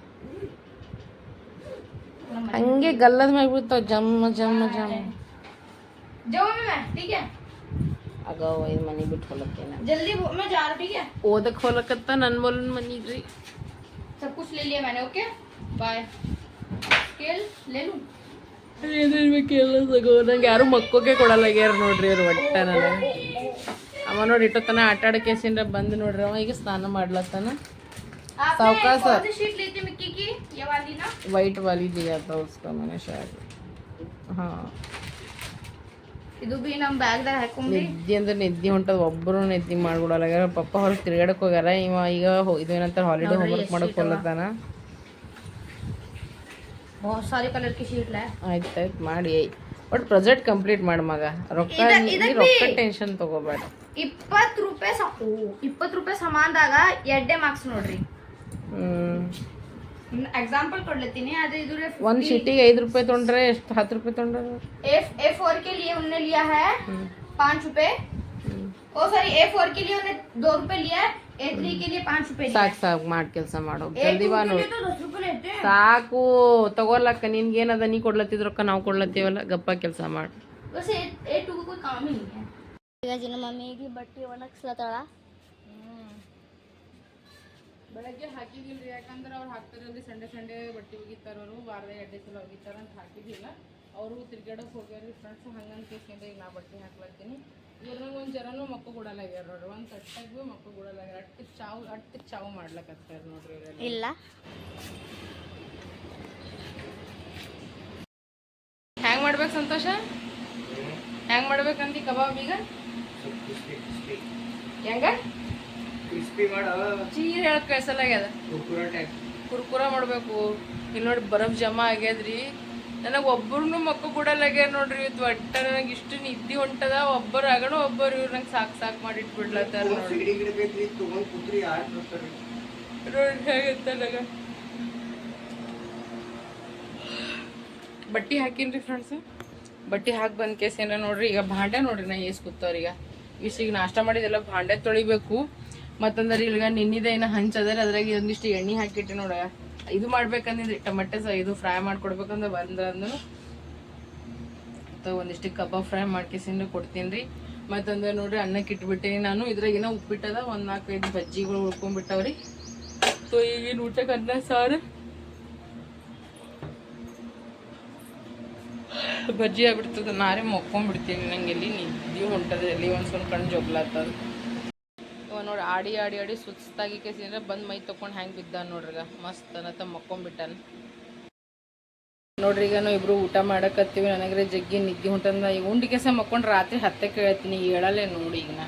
ಹಂಗೆ ಗಲ್ಲದ ಮ್ಯಾಗ ಬಿಡ್ತಾವ ಜಮ್ಮ ಜಮ್ಮ ಜಮ್ಮ. ಆಗ ಇದು ಮನೆ ಬಿಟ್ಟು ಹೊಲಕ್ಕೆ ನಾನು जल्दी वो- मैं जा रहा हूँ ठीक है ಓದಕ್ಕೆ ಹೊಲಕತ್ತ ನನ್ನ ಮೊಲನ್ ಮನಿ ರೀ सब कुछ ले लिया मैंने ओके बाय स्केल ले लूँ ಏನಿರ್ಬೇಕಿಲ್ಲ ಸಗೋ ನಂಗೆ ಯಾರು ಮಕ್ಕೋಕೆ ಕೊಡಲ್ಲಾಗ್ಯಾರ ನೋಡ್ರಿ ಅವ್ರು ಒಟ್ಟ ನನಗೆ ಅವ ನೋಡಿ ಇಟ್ಟತನ ಆಟ ಆಡಕೇಸಿಂದ ಬಂದು ನೋಡ್ರಿ ಅವ ಈಗ ಸ್ನಾನ ಮಾಡ್ಲತ್ತಾನ आपने सावकाश कौन है। सी शीट ली थी मिक्की की ये वाली ना ವೈಟ್ ವಾಲಿ ದಿಯಾ था उसका मैंने शायद ಹಾಂ ಇದು ಬಿ ನಮ್ಮ ಬ್ಯಾಗ್ದಾಗ ಹಾಕೊಂಡಿ ನಿದ್ದೆ ಅಂದ್ರೆ ನಿದ್ದೆ ಹೊಂಟದ ಒಬ್ಬರು ನಿದ್ದೆ ಮಾಡ್ಬಿಡಲ್ಲಾಗ್ಯಾರ ಪಪ್ಪ ಹೊರಗೆ ತಿರ್ಗಾಡಕ್ ಹೋಗ್ಯಾರ ಇವ ಈಗ ಹೋ- ಇದು ಏನಂತಾರೆ ಹಾಲಿಡೇ ಹೋಮ್ವರ್ಕ್ ಮಾಡಕ್ ಹೋಗ್ಲತ್ತಾನ बहुत सारे कलर की शीट लाए ಆಯ್ತು ಆಯ್ತು ಮಾಡಿ ಬಟ್ ಪ್ರಾಜೆಕ್ಟ್ ಕಂಪ್ಲೀಟ್ ಮಾಡು ಮಗ ರೊಕ್ಕ ಇದ- ನೀ- ಇದಕ್ ನೀ ರೊಕ್ಕ ಬಿ- ಟೆನ್ಷನ್ ತಗೋಬೇಡ ಇಪ್ಪತ್ತು ರೂಪಾಯಿ ಸ ಇಪ್ಪತ್ತು ರೂಪಾಯಿ ಸಮಾನದಾಗ ಎರಡೇ ಮಾರ್ಕ್ಸ್ ನೋಡ್ರಿ ಹ್ಮ್ ಎಕ್ಸಾಂಪಲ್ ಕೊಡ್ಲತ್ತೀನಿ ಅದೇ ಇದು ಒಂದ್ ಶೀಟಿಗೆ ಐದು ರೂಪಾಯಿ ತೊಗೊಂಡ್ರೆ ಎಷ್ಟು ಹತ್ತು ರೂಪಾಯಿ ತೊಗೊಂಡ್ರೆ ए ए फोर के लिए उन्होंने लिया है पाँच रुपए ओ सॉरी ए फोर के लिए उन्होंने दो रुपए लिया है ए थ्री के लिए पाँच रुपए लिया ಸಾಕು ಸಾಕು ಮಾಡಿ ಕೆಲಸ ಮಾಡೋ ए ಜಲ್ದಿ टू ಬಾ के ನೋಡಿ लिए तो दस रुपए लेते हैं ಸಾಕು ತಗೋಲಕ್ಕ ನಿನ್ಗೇನದ ನೀ ಕೊಡ್ಲತ್ತಿದ್ ರೊಕ್ಕ ನಾವು ಕೊಡ್ಲತ್ತೀವಲ್ಲ ಗಪ್ಪ ಕೆಲಸ ಮಾಡಿ वैसे ए, ए टू का कोई काम ही नहीं है ಈಗ ಜಿನ ಮಮ್ಮಿಗೆ ಬಟ್ಟೆ ಒಣಗಿಸ್ಲತ್ತಾಳ ಬೆಳಗ್ಗೆ ಹಾಕಿದಿಲ್ರಿ ಯಾಕಂದ್ರೆ ಅವ್ರು ಹಾಕ್ತಾರಲ್ಲಿ ಸಂಡೆ ಸಂಡೆ ಬಟ್ಟೆ ಒಗಿತಾರ ಅವರು ವಾರದ ಎರಡು ಸಲ ಒಗಿತಾರ ಅಂತ ಹಾಕಿದ್ದಿಲ್ಲ. ಅವರು ತಿರ್ಗಾಡೋಕೆ ಹೋಗ್ಯಾರ ಫ್ರೆಂಡ್ಸ್ ಹಂಗಂತ ಕೇಸಿಂದ ಈಗ ನಾ ಬಟ್ಟೆ ಹಾಕ್ಲತ್ತೀನಿ. ಇವ್ರನಾಗ ಒಂದು ಜರನೂ ಮಕ್ಕಳು ಕೊಡಲಾಗ್ಯಾರ ನೋಡ್ರಿ ಒಂದು ತಟ್ಟಾಗೂ ಮಕ್ಕು ಕೊಡಲಾಗ್ಯಾರ ಅಟ್ಟು ಚಾವು ಅಟ್ಟು ಚಾವು ಮಾಡ್ಲಕತ್ತಾರ ನೋಡ್ರಿ ಇವರೆಲ್ಲ. ಇಲ್ಲ. ಹ್ಯಾಂಗ್ ಮಾಡ್ಬೇಕು ಸಂತೋಷ? ಹ್ಯಾಂಗ್ ಮಾಡ್ಬೇಕಂತ ಕಬಾಬ್ ಈಗ? ಹೆಂಗ? ಕ್ರಿಸ್ಪಿ ಮಾಡೋ. ಚೀರ್ ಹೇಳಕ್ ಕುರ್ಕುರ ಟೈಪ್ ಕುರ್ಕುರ ಮಾಡಬೇಕು. ಇಲ್ಲಿ ನೋಡಿ ಬರಫ್ ಜಮಾ ಆಗ್ಯದ್ರಿ. ನನಗೆ ಒಬ್ಬರನ್ನು ಮಕ್ಕ ಕೊಡಲಾಗ್ಯಾರ ನೋಡ್ರಿ ಇವತ್ತು ಒಟ್ಟ ನನಗೆ ಇಷ್ಟು ನಿದ್ದೆ ಹೊಂಟದ. ಒಬ್ಬರು ಆಗಣ ಒಬ್ಬರು ಇವ್ರು ನಂಗೆ ಸಾಕು ಸಾಕು ಮಾಡಿ ಇಟ್ಬಿಡ್ಲತ್ತಾರ ನೋಡಿ ಬಟ್ಟೆ ಹಾಕಿನ್ರಿ ಫ್ರೆಂಡ್ಸ್ ಬಟ್ಟೆ ಹಾಕಿ ಬಂದ ಕೇಸ್ ಏನ ನೋಡ್ರಿ ಈಗ ಭಾಂಡೆ ನೋಡ್ರಿ ನಾ ಈಗ ಇಷ್ಟು ಈಗ ನಾಷ್ಟ ಮಾಡಿದೆಲ್ಲ ಭಾಂಡೆ ತೊಳಿಬೇಕು. ಮತ್ತಂದ್ರೆ ಇಲ್ಗ ನಿನ್ನಿದೆ ಏನ ಹಂಚದ್ರೆ ಅದ್ರಾಗ ಒಂದಿಷ್ಟು ಎಣ್ಣೆ ಹಾಕಿಟ್ಟೆ ನೋಡ. ಇದು ಮಾಡ್ಬೇಕಂದ್ರೆ ಟೊಮೆಟೊ ಸ ಇದು ಫ್ರೈ ಮಾಡ್ಕೊಡ್ಬೇಕಂದ್ರೆ ಬಂದ್ರಂದ್ರು ಒಂದಿಷ್ಟು ಕಬಾಬ್ ಫ್ರೈ ಮಾಡ್ಕೇಸಿಂದ ಕೊಡ್ತೀನಿ ರೀ ಮತ್ತಂದ್ರೆ ನೋಡ್ರಿ ಅನ್ನಕ್ಕೆ ಇಟ್ಬಿಟ್ಟೇನಿ ನಾನು. ಇದ್ರಾಗ ಏನೋ ಉಪ್ಪಿಟ್ಟದ ಒಂದು ನಾಲ್ಕೈದು ಬಜ್ಜಿಗಳು ಉಳ್ಕೊಂಡ್ಬಿಟ್ಟವ್ರಿ. ಸೊ ಈಗಿನ ಊಟಕ್ಕೆ ಅನ್ನ, ಸಾರು. ಬಜ್ಜಿ ಆಗ್ಬಿಡ್ತದ. ನಾರೇ ಮಕ್ಕೊಂಡ್ಬಿಡ್ತೀನಿ ನಂಗೆ ಎಲ್ಲಿ ನಿದ್ದೆ ಹೊಂಟದ. ಎಲ್ಲಿ ಒಂದು ಸ್ವಲ್ಪ ಕಣ್ಣು ಜೊಗ್ಲಾತದ. ನೋಡಿ ಆಡಿ ಆಡಿ ಆಡಿ ಸುಸ್ತಾಗಿ ಕೇಸಿಂದ್ರೆ ಬಂದು ಮೈ ತೊಗೊಂಡು ಹ್ಯಾಂಗೆ ಬಿದ್ದ ನೋಡ್ರಿಗ ಮಸ್ತ್ ಅನ್ನತ್ತ ಮಕ್ಕೊಂಡ್ಬಿಟ್ಟಾನ ನೋಡ್ರಿ ಈಗ ನಾವು ಇಬ್ರು ಊಟ ಮಾಡಕತ್ತೀವಿ, ನನಗ್ರೆ ಜಗ್ಗಿ ನಿದ್ದೆ ಹೊಂಟಂದ. ಈಗ ಉಂಡಿ ಕೆಸ ಮಕ್ಕೊಂಡು ರಾತ್ರಿ ಹತ್ತಕ್ಕೆ ಹೇಳ್ತೀನಿ ಹೇಳಲ್ಲೇ ನೋಡಿ ಈಗ ನಾ.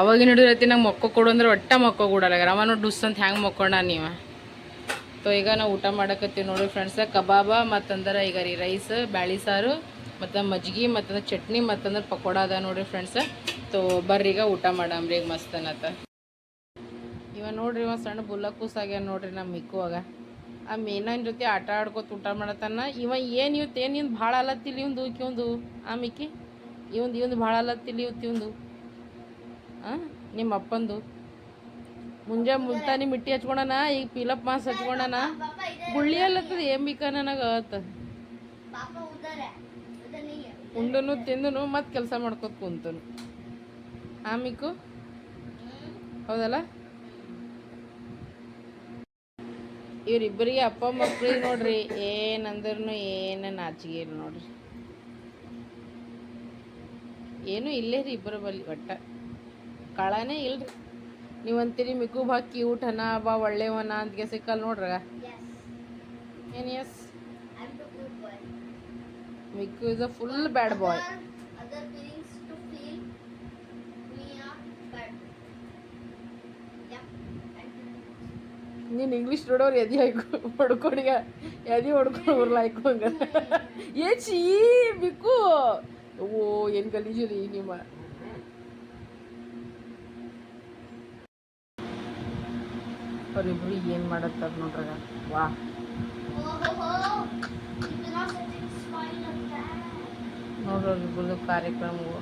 ಅವಾಗ ಹಿಡಿದೈತಿ ನಂಗೆ ಮಕ್ಕ ಕೊಡು ಅಂದ್ರೆ ಒಟ್ಟ ಮಕ್ಕ ಕೊಡಲ್ಲ ರವ ನೋಡಿ ಡುಸ್ ಅಂತ ಹೆಂಗೆ ಮಕ್ಕೊಂಡ ನೀವ? ತೊ ಈಗ ನಾವು ಊಟ ಮಾಡಕತ್ತೀವಿ ನೋಡಿ ಫ್ರೆಂಡ್ಸ ಕಬಾಬ ಮತ್ತಂದ್ರೆ ಈಗ ರೀ ರೈಸ್ ಬ್ಯಾಳಿ ಸಾರು ಮತ್ತು ಮಜ್ಜಿಗೆ ಮತ್ತಂದ್ರೆ ಚಟ್ನಿ ಮತ್ತಂದ್ರೆ ಪಕೋಡ ಅದ ನೋಡ್ರಿ ಫ್ರೆಂಡ್ಸ್ ತೋ ಈಗ ಊಟ ಮಾಡಮ್ರಿ ಈಗ ಮಸ್ತ್ ಅನ್ನತ್ತ. ಇವ ನೋಡ್ರಿ ಇವ ಸಣ್ಣ ಬುಲ್ಲ ಕೂಸಾಗ್ಯಾನ ನೋಡ್ರಿ ನಮ್ಮ ಮಿಕ್ಕುವಾಗ ಆ ಮೀನನ ಜೊತೆ ಆಟ ಆಡ್ಕೊತ ಊಟ ಮಾಡತ್ತಾನ. ಇವ ಏನು ಇವತ್ತು ಏನು ಇವ್ನು ಭಾಳ ಅಲತ್ತಿಲ್ಲ ಇವಂದು ಇವಂದು ಆ ಮಿಕ್ಕಿ? ಇವಂದು ಇವಂದು ಭಾಳ ಅಲತ್ತಿಲ್ಲ ಇವತ್ತು ಇವಂದು. ಹಾಂ ನಿಮ್ಮ ಅಪ್ಪಂದು. ಮುಂಜಾ ಮುಲ್ತಾನಿ ಮಿಟ್ಟಿ ಹಚ್ಕೊಂಡನ, ಈಗ ಪಿಲಪ್ ಮಾಸ್ ಹಚ್ಕೊಂಡನ. ಗುಳ್ಳಿ ಅಲ್ಲತ್ತದ ಏನ್ ಬಿಕ ನನಗ ಉಂಡನು ತಿಂದನು ಮತ್ತೆ ಕೆಲಸ ಮಾಡ್ಕೊತ ಕುಂತನು. ಆಮಿಕು? ಹೌದಲ್ಲ? ಇವ್ರಿಬ್ಬರಿಗೆ ಅಪ್ಪ ಮಕ್ಳಿಗೆ ನೋಡ್ರಿ ಏನಂದ್ರೂ ಏನು ನಾಚಿಗೆ ಇಲ್ಲ ನೋಡ್ರಿ. ಏನು ಇಲ್ಲೇ ರೀ ಇಬ್ಬರ ಬಲ್ಲಿ ಒಟ್ಟ. ಕಳನೇ ಇಲ್ರಿ. ನೀವಂತೀರಿ ಮಿಕು ಊಟನ ಕ್ಯೂಟನ ಬಾ ಒಳ್ಳೆವನ ಅಂತ ಸಿಕ್ಕಲ್ಲ ನೋಡ್ರ ಏನು yes Mikku is a full bad boy. ನೀನು ಇಂಗ್ಲೀಷ್ ನೋಡೋರು ಎದಿ ಹಾಕೊ ಹೊಡ್ಕೊಡಿಗ. ಎದಿ ಹೊಡ್ಕೊಂಡು ಉರ್ಲ ಹಾಕೊಂಗ ಏ ಚೀ ಬಿಕ್ಕು ಓ ಏನು ಗಲೀಜು ರೀ ನಿಮ್ಮ. ಅವರಿಬ್ರು ಏನು ಮಾಡತ್ತಾರ ನೋಡ್ರಾಗ? ವಾ. ನೋಡ್ರಿ ಕಾರ್ಯಕ್ರಮವು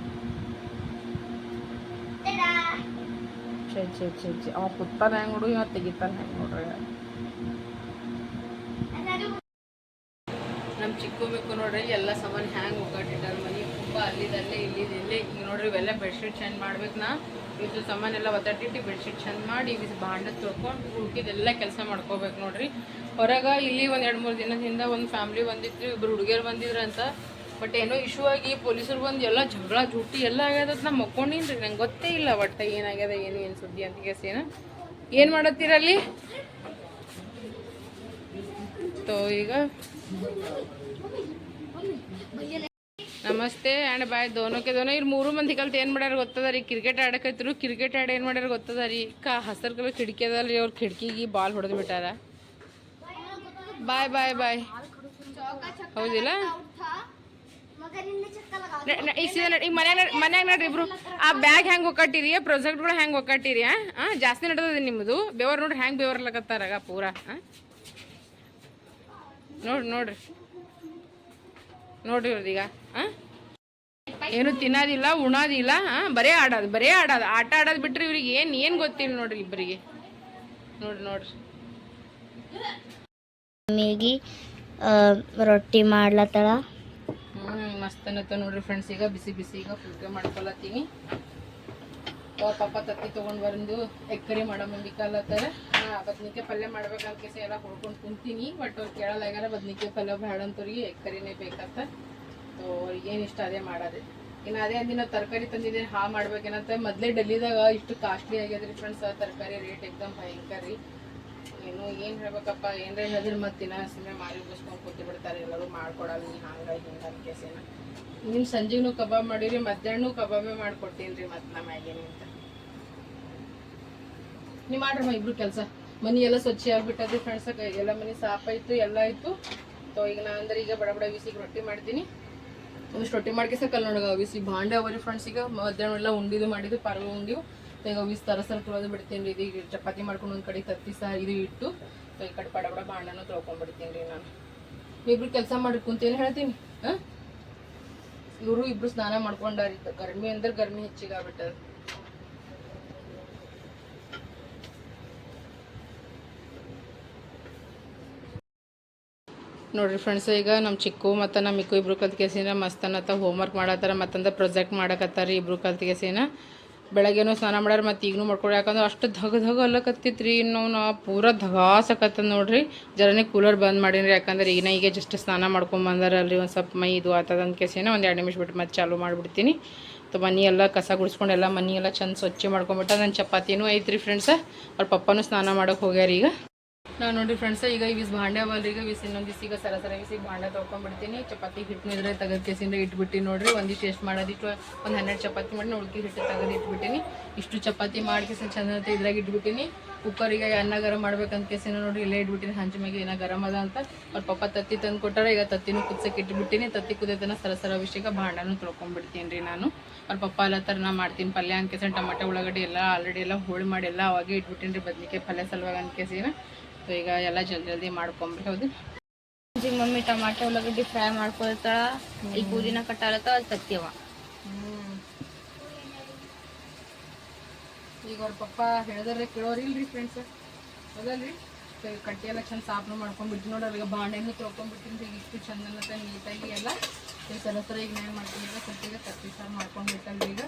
ಅವ ಕುತ್ತಾನ ಹೆಂಗ್ ನೋಡು, ಇವ ತೆಗಿತಾನ ಹೆಂಗ್ ನೋಡ್ರಿ. ನಮ್ಮ ಚಿಕ್ಕ ಬೇಕು ನೋಡ್ರಿ, ಎಲ್ಲ ಸಾಮಾನು ಹ್ಯಾಂಗ್ ಒಗ್ಗಟ್ಟಿಟ್ಟಾರ ಮನೆ. ತುಂಬ ಅಲ್ಲಿದಲ್ಲೇ ಇಲ್ಲಿದಲ್ಲೇ ಈಗ ನೋಡ್ರಿ, ಇವೆಲ್ಲ ಬೆಡ್ಶೀಟ್ ಚೇಂಜ್ ಮಾಡ್ಬೇಕು ನಾ. ಸಾಮಾನ್ ಸಾಮಾನೆಲ್ಲ ಒತ್ತಟ್ಟಿಟ್ಟು ಬೆಡ್ಶೀಟ್ ಚೇಂಜ್ ಮಾಡಿ ಇವ್ ತೊಳ್ಕೊಂಡು ಉಳ್ಕಿದೆಲ್ಲ ಕೆಲಸ ಮಾಡ್ಕೋಬೇಕು ನೋಡ್ರಿ. ಹೊರಗೆ ಇಲ್ಲಿ ಒಂದು ಎರಡು ಮೂರು ದಿನದಿಂದ ಒಂದು ಫ್ಯಾಮ್ಲಿ ಬಂದಿತ್ತು ಇಬ್ರು ಹುಡುಗಿಯರು ಬಂದಿದ್ರು ಅಂತ. ಬಟ್ ಏನೋ ಇಶ್ಯೂ ಆಗಿ ಪೊಲೀಸರು ಬಂದು ಎಲ್ಲ ಜಗಳ, ಜೂಟಿ ಎಲ್ಲ ಆಗ್ಯದ ನಾ ಮಕ್ಕೊಂಡಿನ್ರಿ. ನಂಗೆ ಗೊತ್ತೇ ಇಲ್ಲ ಒಟ್ಟು ಏನಾಗ್ಯದ, ಏನು ಏನು ಸುದ್ದಿ ಅಂತ ಕೇಸ್ ಏನು. ಏನು ಮಾಡತ್ತೀರಲ್ಲಿ ತೋ ಈಗ. ನಮಸ್ತೆ ಆ್ಯಂಡ್ ಬಾಯ್ ದೋನೋಕೆ ದೋನೋ ಇವ್ರು ಮೂರು ಮಂದಿ ಕಲ್ತು ಏನು ಮಾಡ್ಯಾರ ಗೊತ್ತದ ರೀ ಕ್ರಿಕೆಟ್ ಆಡಕೈತ್ರು. ಕ್ರಿಕೆಟ್ ಆಡಿ ಏನು ಮಾಡ್ಯಾರ ಗೊತ್ತದ ರೀ ಕಾ ಹಸರು ಕಲರ್ ರೀ ಅವ್ರ ಕಿಟಕಿಗೆ ಬಾಲ್ ಹೊಡೆದು ಬಿಟ್ಟಾರ. ಬಾಯ್ ಬಾಯ್ ಬಾಯ್ ಹೌದಿಲ್ಲ? ಈಗ ಸೀದಾ ನೋಡಿ ಈಗ ಮನ್ಯಾಗ ಮನ್ಯಾಗ ನೋಡ್ರಿ ಇಬ್ರು. ಆ ಬ್ಯಾಗ್ ಹೆಂಗೆ ಒಕ್ಕಟ್ಟಿರಿ ಪ್ರೊಜೆಕ್ಟ್ಗಳು ಹೆಂಗೆ ಒಕ್ಕಟ್ಟಿರಿ ಹಾಂ ಜಾಸ್ತಿ ನಡೆದದ ನಿಮ್ಮದು ಬೆವರ್ ನೋಡ್ರಿ ಹೆಂಗೆ ಬೆವರ್ಲಕತ್ತಾರಾಗ ಪೂರಾ ಹಾಂ ನೋಡ್ರಿ. ನೋಡ್ರಿ ನೋಡ್ರಿ ಇವ್ರದೀಗ ಹಾಂ ಏನು ತಿನ್ನೋದಿಲ್ಲ, ಉಣೋದಿಲ್ಲ ಹಾಂ ಬರೇ ಆಡೋದು ಬರೇ ಆಡೋದು. ಆಟ ಆಡೋದು ಬಿಟ್ರೆ ಇವ್ರಿಗೆ ಏನು ಏನು ಗೊತ್ತಿಲ್ಲ ನೋಡ್ರಿ ಇಬ್ಬರಿಗೆ. ನೋಡ್ರಿ ನೋಡ್ರಿ. ಮಮ್ಮಿಗೆ ರೊಟ್ಟಿ ಮಾಡ್ಲತ್ತಳ. ಮಸ್ತ್ ಅನ್ನತ್ತ ನೋಡ್ರಿ ಫ್ರೆಂಡ್ಸ್ ಈಗ, ಬಿಸಿ ಬಿಸಿ ಈಗ ಫುಲ್ಕೆ ಮಾಡ್ಕೊಳತ್ತೀನಿ. ಪಾಪ ತತ್ತಿ ತೊಗೊಂಡು ಬಂದು ಎಕ್ಕರಿ ಮಾಡೋ ಮಂದಿ ಕಲ್ಲತ್ತಾರ ಬದ್ನಿಕಾಯಿ ಪಲ್ಯ ಮಾಡ್ಬೇಕಂತ ಕೆಸ ಎಲ್ಲ ಹೊಡ್ಕೊಂಡು ಕುಂತೀನಿ ಬಟ್ ಅವ್ರು ಕೇಳಲಾಗ್ಯಾರ ಬದ್ನಿಕಾಯಿ ಪಲ್ಯ ಬೇಡ ಅಂತವ್ರಿಗೆ ಎಕ್ಕರಿನೇ ಬೇಕಂತ. ಸೊ ಅವ್ರಿಗೆ ಏನು ಇಷ್ಟ ಅದೇ ಮಾಡೋದೇ. ಇನ್ನು ಅದೇ ಅಂದಿನ ತರಕಾರಿ ತಂದಿದ್ದೀನಿ ಹಾ ಮಾಡ್ಬೇಕೇನಂತ. ಮೊದಲೇ ಡೆಲ್ಲಿದಾಗ ಇಷ್ಟು ಕಾಸ್ಟ್ಲಿ ಆಗ್ಯದ್ರಿ ಫ್ರೆಂಡ್ಸ್ ತರಕಾರಿ ರೇಟ್ ಎಕ್ದಮ್ ಭಯಂಕರ ರೀ. ಏನು ಏನು ಹೇಳ್ಬೇಕಪ್ಪ, ಏನ್ರ ಹೇಳಿದ್ರೆ ಮತ್ತೆ ದಿನ ಸುಮ್ಮನೆ ಮಾರಿ ಮುಗಿಸ್ಕೊಂಡು ಕೂತಿ ಬಿಡ್ತಾರೆ ಎಲ್ಲರೂ ಮಾಡ್ಕೊಡಲ್ಲ ನೀ ಹಂಗ, ಹಿಂಗ ಅಂತ ನಿಮ್ ಸಂಜೆನೂ ಕಬಾಬ್ ಮಾಡಿರಿ ಮಧ್ಯಾಹ್ನ ಕಬಾಬೇ ಮಾಡ್ಕೊಡ್ತೀನಿ ರೀ ಮತ್ತೆ ನಮ್ಮ ಮ್ಯಾಗೇನೆ ಅಂತ. ನೀವು ಮಾಡ್ರಮ್ಮ ಇಬ್ರು ಕೆಲಸ. ಮನಿ ಎಲ್ಲ ಸ್ವಚ್ಛ ಆಗ್ಬಿಟ್ಟದ್ರಿ ಫ್ರೆಂಡ್ಸ್ ಎಲ್ಲ ಮನಿ ಸಾಫ್ ಆಯ್ತು, ಎಲ್ಲ ಆಯ್ತು. ತೊ, ಈಗ ನಾ ಅಂದ್ರೆ ಈಗ ಬಡ ಬಡ ಬಿಸಿಗೆ ರೊಟ್ಟಿ ಮಾಡ್ತೀನಿ. ಒಂದಿಷ್ಟು ರೊಟ್ಟಿ ಮಾಡ್ಕೇಸ ಕಲ್ ಬಿಸಿ ಭಾಂಡೆ ಅವರಿ ಫ್ರೆಂಡ್ಸ್ ಈಗ, ಮಧ್ಯಾಹ್ನ ಎಲ್ಲ ಉಂಡಿದು ಮಾಡಿದ್ದು, ಪರ್ವ ಉಂಡಿವು. ಈಗ ಅವಿಸ್ ತರಸಲ್ ತೊಳೆದು ಬಿಡ್ತೀನಿ ರೀ ಇದೀಗ ಚಪಾತಿ ಮಾಡ್ಕೊಂಡು ಒಂದು ಕಡೆ ತತ್ತಿ ಸಹ ಇದು ಇಟ್ಟು ಈ ಕಡೆ ಪಡ ಬಡ ಭಾಂಡನೂ ತೊಳ್ಕೊಂಡ್ಬಿಡ್ತೀನಿ ರೀ ನಾನು. ಇಬ್ರು ಕೆಲಸ ಮಾಡಿ ಕುಂತೇನು ಹೇಳ್ತೀನಿ? ಇವರು ಇಬ್ರು ಸ್ನಾನ ಮಾಡ್ಕೊಂಡಾರಿ. ಗರ್ಮಿ ಅಂದ್ರೆ ಗರ್ಮಿ ಹೆಚ್ಚಿಗೆ ಆಗ್ಬಿಟ್ಟದ ನೋಡ್ರಿ ಫ್ರೆಂಡ್ಸ್ ಈಗ ನಮ್ಮ ಚಿಕ್ಕು ಮತ್ತು ನಮ್ಮ ಇಕ್ಕು ಇಬ್ರು ಕಲ್ತಿಗೆಸಿನ ಮಸ್ತ್ ಅನ್ನತ್ತ ಹೋಮ್ವರ್ಕ್ ಮಾಡತ್ತಾರ ಮತ್ತಂದ್ರೆ ಪ್ರೊಜೆಕ್ಟ್ ಮಾಡಕತ್ತಾರ ಇಬ್ರು ಕಲ್ತ್ಕೇಸಿನ ಬೆಳಗ್ಗೆನೂ ಸ್ನಾನ ಮಾಡ್ಯಾರ, ಮತ್ತು ಈಗನೂ ಮಾಡ್ಕೊಡಿ ಯಾಕಂದ್ರೆ ಅಷ್ಟು ಧಗ ಧಗ ಅಲ್ಲಕತ್ತಿತ್ತು ರೀ ಇನ್ನು ನಾ ಪೂರ ಧಗಾಸಕತ್ತದ ನೋಡ್ರಿ. ಜರನೇ ಕೂಲರ್ ಬಂದ್ ಮಾಡೀನಿ ಯಾಕಂದ್ರೆ ಈಗಿನ ಈಗ ಜಸ್ಟ್ ಸ್ನಾನ ಮಾಡ್ಕೊಂಬಂದಾರಲ್ರಿ ಒಂದು ಸ್ವಲ್ಪ ಮೈ ಇದು ಆತದ ಅಂತ ಕೇಸಿನ ಒಂದು ಎರಡು ನಿಮಿಷ ಬಿಟ್ಟು ಮತ್ತೆ ಚಾಲು ಮಾಡಿಬಿಡ್ತೀನಿ. ತೊ ಮನೆ ಎಲ್ಲ ಕಸ ಗುಡಿಸ್ಕೊಂಡು ಎಲ್ಲ ಮನೆ ಎಲ್ಲ ಚಂದ ಸ್ವಚ್ಛ ಮಾಡ್ಕೊಂಬಿಟ್ಟ ನನ್ನ ಚಪಾತಿನೂ ಐತ್ರಿ ಫ್ರೆಂಡ್ಸ ಅವ್ರ ಪಪ್ಪನೂ ಸ್ನಾನ ಮಾಡೋಕೆ ಹೋಗ್ಯಾರ ಈಗ. ನಾವು ನೋಡಿ ಫ್ರೆಂಡ್ಸ್ ಈಗ ಇವಿಸ್ ಭಾಂಡೆ ಅವಲ್ರಿ ಈಗ ವಿಸ್ ಇನ್ನೊಂದು ದಿವಸ ಈಗ ಸರ ಸರ ವಿಸಿಗೆ ಭಾಂಡೆ ಚಪಾತಿ ಹಿಟ್ಟು ಇದ್ರೆ ತೆಗೆದು ಕೇಸಿಂದ ಇಟ್ಬಿಟ್ಟು ನೋಡ್ರಿ ಒಂದಿಷ್ಟು ಎಷ್ಟು ಮಾಡೋದಿಟ್ಟು ಒಂದು ಹನ್ನೆರಡು ಚಪಾತಿ ಮಾಡಿ ಉಳ್ಕಿ ಹಿಟ್ಟು ತೆಗೆದು ಇಟ್ಬಿಟ್ಟಿನಿ. ಇಷ್ಟು ಚಪಾತಿ ಮಾಡಿ ಕೇಸಿನ ಚಂದ ಇದ್ರಾಗ ಇಟ್ಬಿಟ್ಟಿನಿ. ಈಗ ಅನ್ನ ಗರಂ ಮಾಡ್ಬೇಕಂತ ಕೇಸಿನ ನೋಡ್ರಿ, ಇಲ್ಲೇ ಇಟ್ಬಿಟ್ಟಿನಿ. ಹಂಚ ಮ್ಯಾಗೆ ಏನೋ ಗರಂ ಅದ ಅಂತ. ಅವ್ರ ಪಪ್ಪ ತತ್ತಿ ತಂದು ಕೊಟ್ಟಾರ, ಈಗ ತತ್ತಿನೂ ಕುದ್ಸಕ್ಕೆ ಇಟ್ಬಿಟ್ಟಿನಿ. ತತ್ತಿ ಕುದಿಯೋದನ್ನ ಸರ ಸರ ವಿಷಯಕ್ಕೆ ಭಾಂಡನೂ ತೊಳ್ಕೊಂಡ್ಬಿಡ್ತೀನಿ ರೀ ನಾನು. ಅವ್ರ ಪಪ್ಪ ಎಲ್ಲ ಥರ ನಾ ಮಾಡ್ತೀನಿ. ಪಲ್ಯ ಅನ್ಕೇಸಿನ ಟಮಾಟೆ, ಉಳ್ಳಾಗಡ್ಡಿ ಎಲ್ಲ ಆಲ್ರೆಡಿ ಎಲ್ಲ ಹೋಳಿ ಮಾಡಿ ಎಲ್ಲ ಅವಾಗೆ ಇಟ್ಬಿಟ್ಟಿನಿ ರೀ ಬದ್ನಿಕಾಯಿ ಪಲ್ಯ ಸಲುವಾಗಿ ಅನ್ಕೇಸಿನ ಸೊ ಈಗ ಎಲ್ಲ ಜಲ್ದಿ ಜಲ್ದಿ ಮಾಡ್ಕೊಂಬ್ರಿ ಹೌದು ಮಮ್ಮಿ ಟಮಾಟೆ, ಉಳ್ಳಾಗಡ್ಡಿ ಫ್ರೈ ಮಾಡ್ಕೊಳ್ತಾಳ. ಈ ಪುದೀನ ಕಟ್ಟಾಲತ್ತ ಅಲ್ಲಿ ತತ್ತಿವ ಈಗ ಅವ್ರ ಪಪ್ಪ ಹೇಳಿದ್ರೆ ಕೇಳೋರಿಲ್ರಿ ಫ್ರೆಂಡ್ಸ್ ಹೌದಲ್ರಿ ಕಟ್ಟಿ ಎಲ್ಲ ಚಂದ ಸಾಫ್ನು ಮಾಡ್ಕೊಂಡ್ಬಿಟ್ಟು ನೋಡ್ರಿ ಈಗ ಬಾಂಡೆನು ತೊಳ್ಕೊಂಡ್ಬಿಟ್ಟಿನಿ ಈಗ ಇಷ್ಟು ಚಂದ ಅನ್ನತ್ತೆ ನೀಟಾಗಿ ಎಲ್ಲ. ಈಗ ಸರ ಈಗ ನಾನು ಮಾಡ್ತೀನಿ ಈಗ ಈಗ ತತ್ತಿ ಸಾರು ಮಾಡ್ಕೊಂಡ್ಬಿಟ್ಟಲ್ರಿ ಈಗ.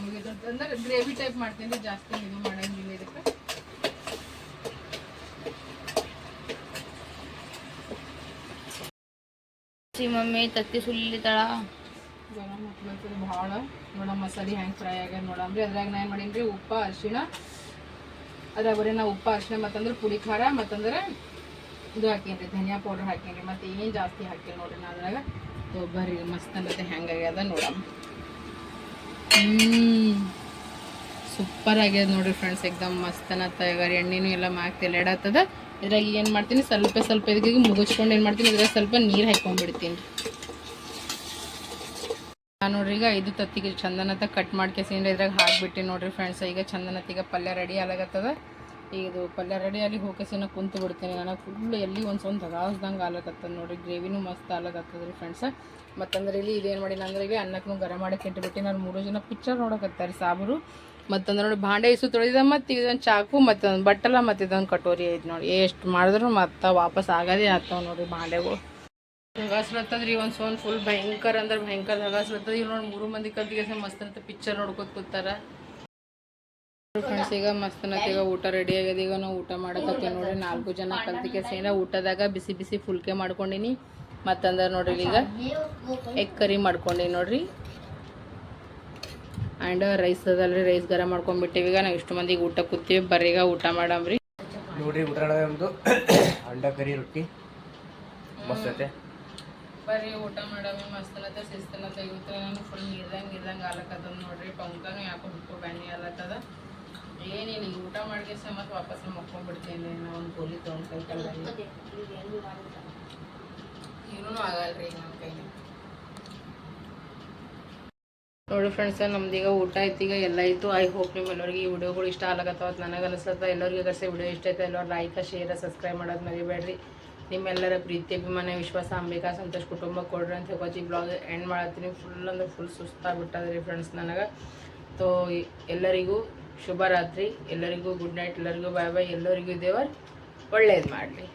ಮುಗಿದ್ರೆ ಅಂದ್ರೆ ಗ್ರೇವಿ ಟೈಪ್ ಮಾಡ್ತೀನಿ ಜಾಸ್ತಿ ಇದು ಮಾಡಂಗಿಲ್ಲ ಇದಕ್ಕೆ. ಮಮ್ಮಿ, ತತ್ತಿ ಸುಲಿತಾಳ. ಗರಂ ಹಾಕ್ಬೇಕು ಭಾಳ. ನೋಡ ಮಸಾಲೆ ಹೆಂಗೆ ಫ್ರೈ ಆಗ್ಯದ ನೋಡಮ್ರಿ ಅದ್ರಾಗ ನಾ ಏನು ಮಾಡೀನಿ ರೀ, ಉಪ್ಪು, ಅರಿಶಿಣ. ಅದ್ರಾಗ ಬರೀ ನಾ ಉಪ್ಪು, ಅರಿಶಿಣ ಮತ್ತಂದ್ರೆ ಪುಡಿ ಖಾರ, ಮತ್ತಂದ್ರೆ ಇದು ಹಾಕೀನಿ ರೀ, ಧನಿಯಾ ಪೌಡ್ರ್ ಹಾಕೀನಿ ಮತ್ತೆ ಏನು ಜಾಸ್ತಿ ಹಾಕಿ ನೋಡ್ರಿ ನಾ ಅದ್ರಾಗ. ಬರ್ರಿ, ಮಸ್ತ್ ಅನ್ನತ್ತೆ ಹೆಂಗಾಗ್ಯದ ನೋಡಮ್ಮ. ಹ್ಞೂ ಸೂಪರ್ ಆಗ್ಯದ ನೋಡ್ರಿ ಫ್ರೆಂಡ್ಸ್ ಎಕ್ದಮ್ ಮಸ್ತ್ ಅನ್ನತ್ತ. ಎಣ್ಣೆನೂ ಎಲ್ಲ ಮಾಕ್ ತೆಲೆಡತ್ತದ ಇದ್ರಾಗ ಏನು ಮಾಡ್ತೀನಿ, ಸ್ವಲ್ಪ ಸ್ವಲ್ಪ ಇದಕ್ಕೆ ಮುಗಿಸ್ಕೊಂಡು ಏನು ಮಾಡ್ತೀನಿ, ಇದ್ರಾಗ ಸ್ವಲ್ಪ ನೀರು ಹಾಕ್ಕೊಂಡ್ಬಿಡ್ತೀನಿ ನೋಡ್ರಿ, ಈಗ ಐದು ತತ್ತಿಗೆ ಚಂದನತ್ತ ಕಟ್ ಮಾಡ್ಕೇಸಿಂದ್ರೆ ಇದ್ರಾಗ ಹಾಕ್ಬಿಟ್ಟು ನೋಡ್ರಿ ಫ್ರೆಂಡ್ಸ್ ಈಗ ಚಂದನತ್ತಿಗೆ ಪಲ್ಯ ರೆಡಿ ಆಗತ್ತದ. ಈಗ ಇದು ಪಲ್ಯ ರೆಡಿ ಅಲ್ಲಿ ಹೋಗಸಿನ ಕುಂತು ಬಿಡ್ತೀನಿ ನಾನು ಫುಲ್ ಎಲ್ಲಿ ಒಂದು ಸ್ವಲ್ಪ ಹಗಾಸ್ದಂಗೆ ಆಲಕತ್ತದ ನೋಡ್ರಿ ಗ್ರೇವಿನೂ ಮಸ್ತ್ ಆಲಕತ್ತದ ರೀ ಫ್ರೆಂಡ್ಸ್ ಮತ್ತಂದ್ರೆ ಇಲ್ಲಿ ಇದೇನು ಮಾಡಿ ಅಂದ್ರೆ, ಈಗ ಅನ್ನಕ್ಕೂ ಗರಂ ಮಾಡಕ್ಕೆ ಇಟ್ಬಿಟ್ಟು, ನಾನು ಮೂರು ಜನ ಪಿಕ್ಚರ್ ನೋಡಕತ್ತಾರೆ ಸಾಬರು. ಮತ್ತಂದ್ರೆ ನೋಡಿ ಭಾಂಡೆ ಇಸು ತೊಳೆದ ಮತ್ತು ಇದೊಂದು ಚಾಕು ಮತ್ತೊಂದು ಬಟ್ಟಲ ಮತ್ತು ಇದೊಂದು ಕಟೋರಿ ಐತಿ ನೋಡಿ. ಎಷ್ಟು ಮಾಡಿದ್ರು ಮತ್ತೆ ವಾಪಸ್ ಆಗೋದೇ ಆಗ್ತಾವೆ ನೋಡಿ ಭಾಂಡೆಗಳು. ಹಗಾಸ್ಲತ್ತದ್ರಿ ಒಂದು ಸೋನ್ ಫುಲ್ ಭಯಂಕರ ಅಂದ್ರೆ ಭಯಂಕರ ಹಗಸ್ಲತ್ತದ ಇಲ್ಲಿ ನೋಡಿ ಮೂರು ಮಂದಿ ಕಲ್ತಿಗೆ ಮಸ್ತ್ ಅಂತ ಪಿಕ್ಚರ್ ನೋಡ್ಕೊತ ಕೂತಾರ. ಫ್ರೆಂಡ್ಸ್, ಈಗ ಮಸ್ತ್ ಈಗ ಊಟ ರೆಡಿ ಆಗ್ಯದ. ಈಗ ನಾವು ಊಟ ಮಾಡಕತ್ತೀವಿ ನೋಡಿ. ನಾಲ್ಕು ಜನ ಕಲ್ತಿಗೆ ಸೇನ ಊಟದಾಗ ಬಿಸಿ ಬಿಸಿ ಫುಲ್ಕೆ ಮಾಡ್ಕೊಂಡಿನಿ. ಮತ್ತಂದ್ರೆ ನೋಡ್ರಿ ಈಗ ಎಗ್ ಕರಿ ಮಾಡ್ಕೊಂಡಿನಿ ನೋಡ್ರಿ. ಆ್ಯಂಡ್ ರೈಸ್ ಅದಲ್ರಿ ರೈಸ್ ಗರ ಮಾಡ್ಕೊಂಡ್ಬಿಟ್ಟಿವಿ. ಈಗ ನಾವು ಇಷ್ಟು ಮಂದಿಗೆ ಊಟ ಕೂತೀವಿ. ಬರ್ರೀಗ ಊಟ ಮಾಡಮ್ರಿ ನೋಡ್ರಿ ಊಟ ನಮ್ದು ಅಂಡ ಕರಿ ರೊಟ್ಟಿ. ಮಸ್ತ್ ಐತೆ. ಬರ್ರಿ ಊಟ ಮಾಡಮಿ ಮಸ್ತನತ ಶಿಸ್ತನತ ಇವತ್ತು ನಾನು ಫುಲ್ ನೀರ್ದಂಗೆ ಇರ್ದಂಗೆ ಆಲಕ್ಕದ ನೋಡ್ರಿ. ಪಂಕನು ಯಾಕೋ ಹುಟ್ಟು ಬ್ಯಾನಿ ಆಲತ್ತದ ಏನಿಲ್ಲ ಈಗ ಊಟ ಮಾಡ್ಕೇಸ ಮತ್ತೆ ವಾಪಸ್ ಮಕ್ಕೊಂಡ್ಬಿಡ್ತೀನಿ ನಾ ಒಂದು ಗೋಲಿ ತೊಗೊಂಡು ಕೈ ಕಲ್ಲ ಏನೂ ಆಗಲ್ರಿ ಈಗ ನಮ್ಮ ಕೈಲಿ. ನೋಡಿ ಫ್ರೆಂಡ್ಸ್ ನಮ್ದೀಗ ಊಟ ಆಯ್ತು, ಈಗ ಎಲ್ಲ ಆಯಿತು. ಐ ಹೋಪ್ ನಿಮ್ಮ ಎಲ್ಲರಿಗೆ ಈ ವಿಡಿಯೋಗಳು ಇಷ್ಟ ಆಗತ್ತವ ನನಗೆ ಅನಿಸ್ತದ ಎಲ್ಲರಿಗೆ ಕರೆಸಿ ವಿಡಿಯೋ ಇಷ್ಟ ಆಯ್ತು, ಎಲ್ಲರೂ ಲೈಕ್ ಶೇರ್ ಸಬ್ಸ್ಕ್ರೈಬ್ ಮಾಡೋದು ಮರಿಬೇಡ್ರಿ. ನಿಮ್ಮೆಲ್ಲರ ಪ್ರೀತಿ, ಅಭಿಮಾನ, ವಿಶ್ವಾಸ, ಅಂಬಿಕಾ, ಸಂತೋಷ್ ಕುಟುಂಬ ಕೊಡ್ರಿ ಅಂತ ಹೇಳ್ಕೊತಿ ಬ್ಲಾಗ್ ಎಂಡ್ ಮಾಡತ್ತೀನಿ. ಫುಲ್ ಅಂದ್ರೆ ಫುಲ್ ಸುಸ್ತಾಗ್ಬಿಟ್ಟದ್ರಿ ಫ್ರೆಂಡ್ಸ್ ನನಗೆ. ತೋ ಎಲ್ಲರಿಗೂ ಶುಭರಾತ್ರಿ. ಎಲ್ಲರಿಗೂ ಗುಡ್ ನೈಟ್ ಎಲ್ಲರಿಗೂ ಬಾಯ್ ಬಾಯ್ ಎಲ್ಲರಿಗೂ ದೇವರು ಒಳ್ಳೇದು ಮಾಡಲಿ.